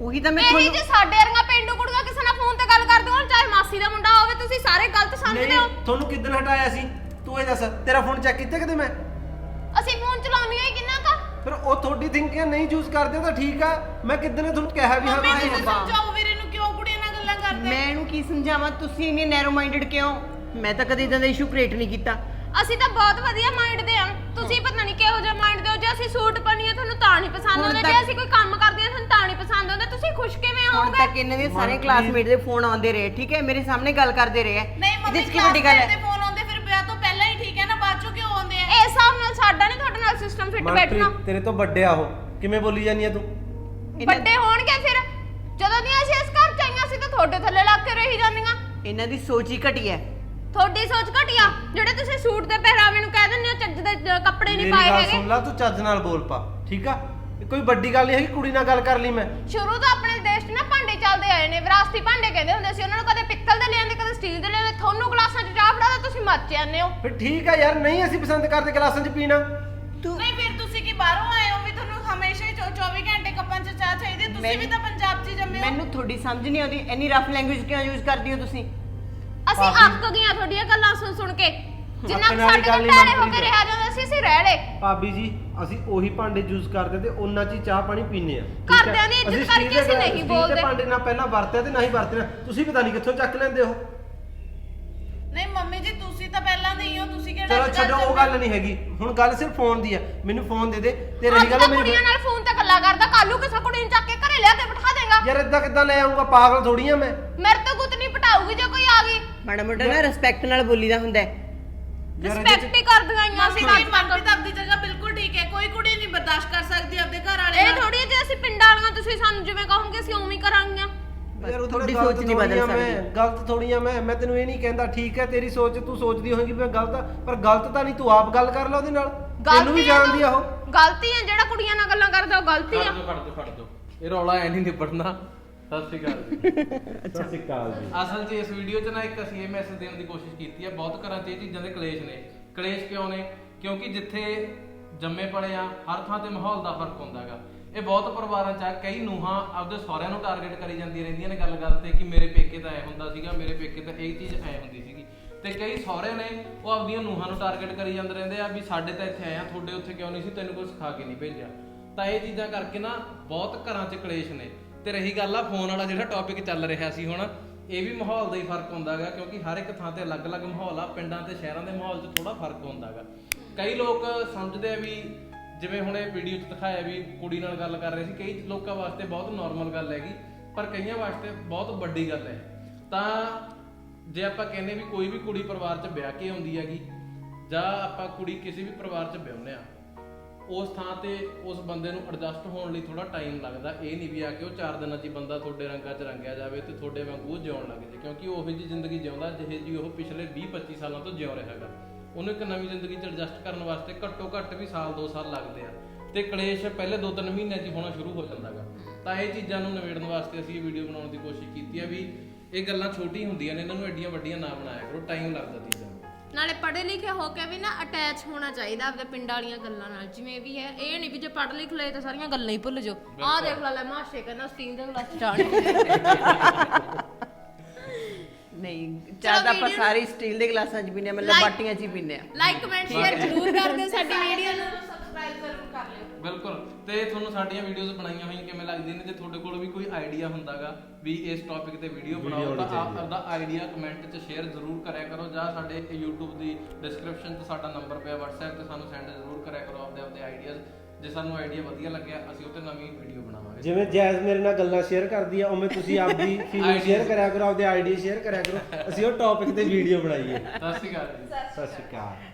ਉਹੀ ਤਾਂ ਮੈਂ ਇਹੀ ਤੁਹਾਨੂੰ ਜੇ ਸਾਡੇ ਵਰਗਾ ਪਿੰਡੂ ਕੁੜੀਆਂ ਕਿਸੇ ਨਾਲ ਫੋਨ ਤੇ ਗੱਲ ਕਰਦੇ ਹੋ ਚਾਹੇ ਮਾਸੀ ਦਾ ਮੁੰਡਾ ਹੋਵੇ ਤੁਸੀਂ ਸਾਰੇ ਗਲਤ ਸਮਝਦੇ ਨਹੀਂ ਹੋ। ਤੁਹਾਨੂੰ ਕਿੱਦਣ ਹਟਾਇਆ ਸੀ? ਤੂੰ ਇਹ ਦੱਸ ਤੇਰਾ ਫੋਨ ਚੈੱਕ ਕੀਤਾ ਕਦੇ ਮੈਂ? ਅਸੀਂ ਫੋਨ ਚਲਾਉਂਦੇ ਹਾਂ ਕਿੰਨਾ ਕਾ? ਫਿਰ ਉਹ ਤੁਹਾਡੀ ਥਿੰਕਿੰਗ ਨਹੀਂ ਯੂਜ਼ ਕਰਦੇ ਤਾਂ ਠੀਕ ਆ। ਮੈਂ ਕਿੱਦਣ ਨੇ ਤੁਹਾਨੂੰ ਕਿਹਾ ਵੀ ਹਾਂ ਮੈਂ ਇਹ- ਸਮਝਾਓ ਵੀਰੇ ਨੂੰ ਕਿਉਂ ਕੁੜੀਆਂ ਨਾਲ ਗੱਲਾਂ ਕਰਦੇ? ਮੈਂ ਇਹਨੂੰ ਕੀ ਸਮਝਾਵਾਂ? ਤੁਸੀਂ ਇੰਨੇ ਨੈਰੋ ਮਾਈਂਡਡ ਕਿਉਂ? ਮੈਂ ਤਾਂ ਕਦੇ ਇਦਾਂ ਦਾ ਇਸ਼ੂ ਕ੍ਰੀਏਟ ਨਹੀਂ ਕੀਤਾ। ਅਸੀਂ ਤਾਂ ਬਹੁਤ ਵਧੀਆ ਮਾਈਂਡ ਦੇ ਆ ਤੁਸੀਂ ਪਤਾ ਨਹੀਂ ਕਿਹੋ ਜਿਹਾ ਮਾਈਂਡ ਦੇ ਹੋ ਜੇ ਅਸੀਂ ਸੂਟ ਪਾਣੀਏ ਤੁਹਾਨੂੰ ਤਾਂ ਨਹੀਂ ਪਸੰਦ ਹੁਣ ਆਉਂਦੇ। ਤੱਕ- ਜੇ ਅਸੀਂ ਕੋਈ ਕੰਮ ਕਰਦੇ ਆ ਤੁਹਾਨੂੰ ਤਾਂ ਨਹੀਂ ਪਸੰਦ ਆਉਂਦਾ। ਤੁਸੀਂ ਖੁਸ਼ ਕਿਵੇਂ ਹੁਣ ਹੋਵੋਗੇ? ਤੱਕ ਇਹਨਾਂ ਦੇ ਸਾਰੇ ਕਲਾਸਮੇਟ ਦੇ ਫੋਨ ਆਉਂਦੇ ਰਹੇ ਠੀਕ ਹੈ? ਮੇਰੇ ਸਾਹਮਣੇ ਗੱਲ ਕਰਦੇ ਰਹੇ ਹੈ। ਨਹੀਂ ਮੰਮੀ ਕੀ ਵੱਡੀ ਗੱਲ ਹੈ? ਫੋਨ ਆਉਂਦੇ ਫਿਰ ਵਿਆਹ ਤੋਂ ਪਹਿਲਾਂ ਹੀ ਠੀਕ ਹੈ ਨਾ? ਬਾਅਦ ਚੋਂ ਕਿਉਂ ਆਉਂਦੇ ਆ? ਇਸ ਹਿਸਾਬ ਨਾਲ ਸਾਡਾ ਨਹੀਂ ਤੁਹਾਡੇ ਨਾਲ ਸਿਸਟਮ ਫਿੱਟ ਬੈਠਣਾ। ਮਨਪ੍ਰੀਤ ਤੇਰੇ ਤੋਂ ਵੱਡੇ ਆ ਉਹ। ਕਿਵੇਂ ਬੋਲੀ ਜਾਂਦੀ ਆ ਤੂੰ? ਵੱਡੇ ਹੋਣਗੇ ਫਿਰ। ਜਦੋਂ ਦੀਆਂ ਅਸੀਂ ਇਸ ਘਰ ਚ ਆਈਆਂ ਸੀ ਤਾਂ ਤੁਹਾਡੇ ਥੱਲੇ ਲੱਗ ਕੇ ਰਹੀ ਜਾਂਦੀਆਂ। ਇਹਨਾਂ ਦੀ ਸੋਚ ਹੀ ਘਟੀ ਹੈ। ਤੁਹਾਡੀ ਸੋਚ ਘਟਿਆ? ਜਿਹੜੇ ਤੁਸੀਂ ਸੂਟ ਦੇ ਪਹਿਰਾਵੇ ਨੂੰ ਕਹਿ ਦਿੰਦੇ ਹੋ ਚੱਜ ਦੇ ਅ, ਕੱਪੜੇ ਨਹੀਂ ਮੇਰੀ ਪਾਏ ਗੱਲ ਹੈਗੇ। ਸੁਣ ਲੈ ਤੂੰ ਚੱਜ ਨਾਲ ਬੋਲ ਪਾ ਠੀਕ ਆ? ਇਹ ਕੋਈ ਵੱਡੀ ਗੱਲ ਨਹੀਂ ਹੈਗੀ ਕੁੜੀ ਨਾਲ ਗੱਲ ਕਰ ਲਈ ਮੈਂ। ਸ਼ੁਰੂ ਤੋਂ ਆਪਣੇ ਦੇਸ਼ 'ਚ ਨਾ ਭਾਂਡੇ ਚੱਲਦੇ ਆਏ ਨੇ ਵਿਰਾਸਤੀ ਭਾਂਡੇ ਕਹਿੰਦੇ ਹੁੰਦੇ ਸੀ ਉਹਨਾਂ ਨੂੰ ਕਦੇ ਪਿੱਤਲ ਦੇ ਲਿਆਂਦੇ ਕਦੇ ਸਟੀਲ ਦੇ ਲਿਆਂਦੇ ਤੁਹਾਨੂੰ ਗਲਾਸਾਂ 'ਚ ਚਾਹ ਫੜਾ ਤਾਂ ਤੁਸੀਂ ਮੱਚ ਜਾਂਦੇ ਹੋ। ਫਿਰ ਠੀਕ ਆ ਯਾਰ ਨਹੀਂ ਅਸੀਂ ਪਸੰਦ ਕਰਦੇ ਗਲਾਸਾਂ 'ਚ ਪੀਣਾ। ਤੂੰ ਨਹੀਂ ਫਿਰ ਤੁਸੀਂ ਕੀ ਬਾਹਰੋਂ ਆਏ ਹੋ? ਵੀ ਤੁਹਾਨੂੰ ਹਮੇਸ਼ਾ ਹੀ 24 ਘੰਟੇ ਕੱਪਾਂ 'ਚ ਚਾਹ ਚਾਹੀਦੀ ਹੈ? ਤੁਸੀਂ ਵੀ ਤਾਂ ਪੰਜਾਬ 'ਚ ਹੀ ਜੰਮੇ ਹੋ। ਮੈਨੂੰ ਤੁਹਾਡੀ ਸਮਝ ਨਹੀਂ ਆਉਂਦੀ ਇੰਨੀ ਰਫ ਲੈਂਗੁਏਜ ਕਿਉਂ ਯੂਜ਼ ਕਰਦੀ ਹੋ ਤੁਸੀਂ? ਅਸੀਂ ਅੱਕ ਗਈਆਂ ਤੁਹਾਡੀਆਂ ਗੱਲਾਂ ਸੁਣ ਸੁਣ ਕੇ। ਜਿੰਨਾ ਕੁ ਅੱਕਣ ਵਾਲੀ ਸਾਡੇ ਗੱਲ ਕੋਲ ਨਹੀਂ ਭੈੜੇ ਹੋ ਕੇ ਮਨਪ੍ਰੀਤ। ਰਿਹਾ ਜਾਂਦਾ ਸੀ ਅਸੀਂ ਰਹਿ ਲਏ। ਭਾਬੀ ਜੀ ਅਸੀਂ ਉਹੀ ਭਾਂਡੇ ਯੂਜ਼ ਕਰਦੇ ਤੇ ਉਹਨਾਂ 'ਚ ਹੀ ਚਾਹ ਪਾਣੀ ਪੀਂਦੇ ਆ ਠੀਕ ਘਰਦਿਆਂ ਹੈ? ਦੀ ਇੱਜ਼ਤ ਅਸੀਂ ਕਰਕੇ ਦੇ ਅਸੀਂ ਨਹੀਂ ਬੋਲਦੇ। ਦੇ ਭਾਂਡੇ ਨਾ ਪਹਿਲਾਂ ਵਰਤਿਆ ਤੇ ਨਾ ਹੀ ਵਰਤਿਆ। ਤੁਸੀਂ ਪਤਾ ਨਹੀਂ ਕਿੱਥੋਂ ਚੱਕ ਲੈਂਦੇ ਹੋ। ਨਹੀਂ ਮੰਮੀ ਜੀ ਤੁਸੀਂ ਤਾਂ ਪਹਿਲਾਂ ਦੇ ਹੀ ਹੋ ਤੁਸੀਂ ਕਿਹੜਾ ਚਲੋ ਅੱਜ ਛੱਡੋ ਕੱਲ੍ਹ ਉਹ ਗੱਲ ਨਹੀਂ ਹੈਗੀ। ਹੁਣ ਗੱਲ ਸਿਰਫ ਫੋਨ ਦੀ ਆ ਮੈਨੂੰ ਫੋਨ ਦੇ ਦੇ ਤੇ ਅੱਜ ਰਹੀ ਗੱਲ ਤਾਂ ਮੇਰੀ ਕੁੜੀਆਂ ਨਾਲ ਫੋਨ ਤੇ ਗੱਲਾਂ ਕਰਦਾ ਕੱਲੂ ਕਿਸੇ ਕੁੜੀ ਨੂੰ ਚੱਕ ਕੇ ਘਰੇ ਲਿਆ ਕੇ ਬਿਠਾ ਦੇਗਾ। ਯਾਰ ਇਦਾਂ ਕਿੱਦਾਂ ਲੈ ਆਉਂਗਾ ਪਾਗਲ ਥੋੜੀ ਆ ਮੈਂ। ਮੇਰੇ ਤੋਂ ਗੁੱਤ ਨਹੀਂ ਪਟਾਊਗੀ ਜੇ ਕੋਈ ਆ ਗਈ। ਮਾੜਾ ਮੋਟਾ ਨਾ ਰਿਸਪੈਕਟ ਨਾਲ ਬੋਲੀਦਾ ਹੁੰਦਾ ਹੈ। ਰਿਸਪੈਕਟ ਹੀ ਕਰਦੀਆਂ ਆਈਆਂ ਅਸੀਂ ਅੱਜ ਮਨਪ੍ਰੀਤ ਆਪਦੀ ਜਗ੍ਹਾ ਬਿਲਕੁਲ ਠੀਕ ਹੈ ਕੋਈ ਕੁੜੀ ਨਹੀਂ ਬਰਦਾਸ਼ਤ ਕਰ ਸਕਦੀ ਆਪਦੇ ਘਰ ਵਾਲੇ ਇਹ ਥੋੜੀ ਜੇ ਅਸੀਂ ਪਿੰਡਾਂ ਵਾਲੀਆਂ ਤੁਸੀਂ ਸਾਨੂੰ ਜਿਵੇਂ ਕਹੋਗੇ ਅਸੀਂ ਉਵੇਂ ਹੀ ਕਰਾਂਗੀਆਂ। ਯਾਰ ਉਹਦੇ ਤੁਹਾਡੀ ਨਾਲ ਸੋਚ ਨਹੀਂ ਬਦਲ ਆ ਮੈਂ, ਸਕਦੀ। ਗਲਤ ਥੋੜੀ ਆ ਮੈਂ ਮੈਂ ਤੈਨੂੰ ਇਹ ਨਹੀਂ ਕਹਿੰਦਾ ਠੀਕ ਹੈ ਤੇਰੀ ਸੋਚ ਤੂੰ ਸੋਚਦੀ ਹੋਵੇਂਗੀ ਵੀ ਮੈਂ ਗਲਤ ਆ ਪਰ ਗਲਤ ਤਾਂ ਨਹੀਂ ਤੂੰ ਆਪ ਗੱਲ ਕਰ ਲੈ ਉਹਦੇ ਨਾਲ। ਤੈਨੂੰ ਵੀ ਜਾਣਦੀ ਆ ਉਹ। ਗਲਤੀ ਆ ਜਿਹੜਾ ਕੁੜੀਆਂ ਨਾਲ ਗੱਲਾਂ ਕਰਦਾ ਉਹ ਗਲਤੀ ਫੜ ਆ ਦੋ ਫੜ ਦੋ ਫੜ ਦੋ। ਇਹ ਰੌਲਾ ਐ ਨਹੀਂ ਨਿਬੜਨਾ। ਸਤਿ ਸ਼੍ਰੀ ਅਕਾਲ ਜੀ। ਸਤਿ ਸ਼੍ਰੀ ਅਕਾਲ ਜੀ। ਅਸਲ 'ਚ ਇਸ ਵੀਡੀਓ 'ਚ ਨਾ ਇੱਕ ਅਸੀਂ ਇਹ ਮੈਸੇਜ ਦੇਣ ਦੀ ਕੋਸ਼ਿਸ਼ ਕੀਤੀ ਹੈ ਬਹੁਤ ਘਰਾਂ 'ਚ ਇਹ ਚੀਜ਼ਾਂ ਦੇ ਕਲੇਸ਼ ਨੇ। ਕਲੇਸ਼ ਕਿਉਂ ਨੇ? ਕਿਉਂਕਿ ਜਿੱਥੇ ਜੰਮੇ ਪਲੇ ਆ ਹਰ ਥਾਂ ਤੇ ਮਾਹੌਲ ਦਾ ਫ਼ਰਕ ਹੁੰਦਾਗਾ ਇਹ ਬਹੁਤ ਪਰਿਵਾਰਾਂ 'ਚ ਆ ਕਈ ਨੂਹਾਂ ਆਪਦੇ ਸਹੁਰਿਆਂ ਨੂੰ ਟਾਰਗੇਟ ਕਰੀ ਜਾਂਦੀਆਂ ਰਹਿੰਦੀਆਂ ਨੇ ਗੱਲ-ਗੱਲ ਤੇ ਕਿ ਮੇਰੇ ਪੇਕੇ ਤਾਂ ਐ ਹੁੰਦਾ ਸੀਗਾ ਮੇਰੇ ਪੇਕੇ ਤਾਂ ਇਹ ਚੀਜ਼ ਐ ਹੁੰਦੀ ਸੀਗੀ। ਤੇ ਕਈ ਸਹੁਰੇ ਨੇ ਉਹ ਆਪਦੀਆਂ ਨੂਹਾਂ ਨੂੰ ਟਾਰਗੇਟ ਕਰੀ ਜਾਂਦੇ ਰਹਿੰਦੇ ਆ ਵੀ ਸਾਡੇ ਤਾਂ ਇੱਥੇ ਆਏ ਆ ਤੁਹਾਡੇ ਉੱਥੇ ਕਿਉਂ ਨਹੀਂ ਸੀ ਤੈਨੂੰ ਕੁਝ ਸਿਖਾ ਕੇ ਨਹੀਂ ਭੇਜਿਆ। ਤਾਂ ਇਹ ਚੀਜ਼ਾਂ ਕਰਕੇ ਨਾ ਬਹੁਤ ਘਰਾਂ 'ਚ ਕਲੇਸ਼ ਨੇ। ਤੇ ਰਹੀ ਗੱਲ ਆ ਫੋਨ ਵਾਲਾ ਜਿਹੜਾ ਟੌਪਿਕ ਚੱਲ ਰਿਹਾ ਸੀ ਹੁਣ, ਇਹ ਵੀ ਮਾਹੌਲ ਦਾ ਹੀ ਫ਼ਰਕ ਹੁੰਦਾਗਾ, ਕਿਉਂਕਿ ਹਰ ਇੱਕ ਥਾਂ ਤੇ ਅਲੱਗ-ਅਲੱਗ ਮਾਹੌਲ ਆ, ਪਿੰਡਾਂ ਤੇ ਸ਼ਹਿਰਾਂ ਦੇ ਮਾਹੌਲ 'ਚ ਥੋੜਾ ਫ਼ਰਕ ਹੁੰਦਾਗਾ। ਕਈ ਲੋਕ ਸਮਝਦੇ ਆ ਵੀ, ਜਿਵੇਂ ਹੁਣ ਇਹ ਵੀਡੀਓ 'ਚ ਦਿਖਾਇਆ ਵੀ ਕੁੜੀ ਨਾਲ ਗੱਲ ਕਰ ਰਹੇ ਸੀ, ਕਈ ਲੋਕਾਂ ਵਾਸਤੇ ਬਹੁਤ ਨਾਰਮਲ ਗੱਲ ਹੈਗੀ, ਪਰ ਕਈਆਂ ਵਾਸਤੇ ਬਹੁਤ ਵੱਡੀ ਗੱਲ ਹੈ। ਤਾਂ ਜੇ ਆਪਾਂ ਕਹਿੰਦੇ ਵੀ ਕੋਈ ਵੀ ਕੁੜੀ ਪਰਿਵਾਰ 'ਚ ਵਿਆਹ ਕੇ ਆਉਂਦੀ ਹੈਗੀ, ਜਾਂ ਆਪਾਂ ਕੁੜੀ ਕਿਸੇ ਵੀ ਪਰਿਵਾਰ 'ਚ ਵਿਆਹੁੰਦੇ ਆ ਉਸ ਥਾਂ ਤੇ ਉਸ ਬੰਦੇ ਨੂੰ ਐਡਜਸਟ ਹੋਣ ਲਈ ਥੋੜਾ ਟਾਈਮ ਲੱਗਦਾ। ਇਹ ਨਹੀਂ ਵੀ ਆ ਕਿ ਉਹ 4 ਦਿਨਾਂ 'ਚ ਹੀ ਬੰਦਾ ਤੁਹਾਡੇ ਰੰਗਾਂ 'ਚ ਰੰਗਿਆ ਜਾਵੇ ਤੇ ਤੁਹਾਡੇ ਵਾਂਗੂ ਉਹ ਜਿਉਣ ਲੱਗ ਜੇ ਕਿਉਂਕਿ ਉਹੋ ਜਿਹੀ ਜ਼ਿੰਦਗੀ ਜਿਉਂਦਾ, ਜਿਹੇ ਜੀ ਉਹ ਪਿਛਲੇ 20-25 ਸਾਲਾਂ ਤੋਂ ਜਿਉ ਰਿਹਾ ਹੈਗਾ। ਉਹਨੂੰ ਇੱਕ ਨਵੀਂ ਜ਼ਿੰਦਗੀ 'ਚ ਐਡਜਸਟ ਕਰਨ ਵਾਸਤੇ ਘੱਟੋ ਘੱਟ ਵੀ ਸਾਲ 2 ਸਾਲ ਲੱਗਦੇ ਆ। ਤੇ ਕਲੇਸ਼ ਪਹਿਲੇ 2-3 ਮਹੀਨਿਆਂ 'ਚ ਹੀ ਹੋਣਾ ਸ਼ੁਰੂ ਹੋ ਜਾਂਦਾ ਜਾਂਦਾਗਾ ਤਾਂ ਇਹ ਚੀਜ਼ਾਂ ਨੂੰ ਨਿਬੇੜਨ ਵਾਸਤੇ ਅਸੀਂ ਇਹ ਵੀਡੀਓ ਬਣਾਉਣ ਦੀ ਕੋਸ਼ਿਸ਼ ਕੀਤੀ ਹੈ ਵੀ ਇਹ ਗੱਲਾਂ ਛੋਟੀ ਹੁੰਦੀਆਂ ਨੇ, ਇਹਨਾਂ ਨੂੰ ਐਡੀਆਂ ਵੱਡੀਆਂ ਨਾ ਬਣਾਇਆ ਕਰੋ ਟਾਈਮ ਲੱਗਦਾ ਚੀਜ਼ਾਂ ਨਾਲੇ ਪੜ੍ਹੇ ਲਿਖੇ ਹੋ ਕੇ ਵੀ ਨਾ ਅਟੈਚ ਹੋਣਾ ਚਾਹੀਦਾ ਆਪਣੇ ਪਿੰਡ ਵਾਲੀਆਂ ਗੱਲਾਂ ਨਾਲ। ਜਿਵੇਂ ਵੀ ਹੈ ਇਹ ਨਹੀਂ ਵੀ ਜੇ ਪੜ੍ਹ ਲਿਖ ਲਏ ਤਾਂ ਸਾਰੀਆਂ ਗੱਲਾਂ ਹੀ ਭੁੱਲ ਜਾਓ। ਆਹ ਦੇਖ ਲੈ ਲੈ ਮਾਸ਼ੇ ਕਹਿੰਦਾ ਸਟੀਲ ਦੇ ਗਲਾਸ ਚਾਣੀ ਨਹੀਂ ਚਾਹ ਤਾਂ ਆਪਾਂ ਸਾਰੇ ਸਟੀਲ ਦੇ ਗਲਾਸਾਂ 'ਚ ਪੀਨੇ ਮਤਲਬ Like- ਬਾਟੀਆਂ 'ਚ ਹੀ ਪੀਨੇ ਆ ਲਾਈਕ ਕਮੈਂਟ ਸ਼ੇਅਰ ਜ਼ਰੂਰ ਕਰ ਦਿਓ ਸਾਡੀ ਵੀਡੀਓ ਨੂੰ। ਸਬਸਕ੍ਰਾਈਬ ਜ਼ਰੂਰ ਕਰ ਲਿਓ। ਬਿਲਕੁਲ। ਤੇ ਤੁਹਾਨੂੰ ਸਾਡੀਆਂ ਵੀਡੀਓਜ਼ ਬਣਾਈਆਂ ਹੋਈਆਂ ਕਿਵੇਂ ਲੱਗਦੀਆਂ ਨੇ ਜੇ ਤੁਹਾਡੇ ਕੋਲ ਵੀ ਕੋਈ ਆਈਡੀਆ ਹੁੰਦਾਗਾ ਵੀ ਇਸ ਟੌਪਿਕ ਤੇ ਵੀਡੀਓ ਬਣਾਓ ਤਾਂ ਆਪ ਆਪਦਾ ਆਈਡੀਆ ਕਮੈਂਟ 'ਚ ਸ਼ੇਅਰ ਜ਼ਰੂਰ ਕਰਿਆ ਕਰੋ ਜਾਂ ਸਾਡੇ YouTube ਦੀ ਡਿਸਕ੍ਰਿਪਸ਼ਨ 'ਚ ਸਾਡਾ ਨੰਬਰ ਪਿਆ WhatsApp ਤੇ ਸਾਨੂੰ ਸੈਂਡ ਜ਼ਰੂਰ ਕਰਿਆ ਕਰੋ ਆਪਦੇ ਆਪਦੇ ਆਈਡੀਆਜ਼ ਜੇ ਸਾਨੂੰ ਆਈਡੀਆ ਵਧੀਆ ਲੱਗਿਆ ਅਸੀਂ ਉਹ ਤੇ ਨਵੀਂ ਵੀਡੀਓ ਬਣਾਵਾਂਗੇ। ਜਿਵੇਂ ਜੈਜ਼ ਮੇਰੇ ਨਾਲ ਗੱਲਾਂ ਸ਼ੇਅਰ ਕਰਦੀ ਆ ਉਵੇਂ ਤੁਸੀਂ ਆਪਦੀ ਫੀਲਿੰਗ ਸ਼ੇਅਰ ਕਰਿਆ ਕਰੋ ਆਪਦੇ ਆਈਡੀਆ ਸ਼ੇਅਰ ਕਰਿਆ ਕਰੋ। ਅਸੀਂ ਉਹ ਟੌਪਿਕ ਤੇ ਵੀਡੀਓ ਬਣਾਈਏ। ਸਤਿ ਸ਼੍ਰੀ ਅਕਾਲ ਜੀ। ਸਤਿ ਸ਼੍ਰੀ ਅਕਾਲ।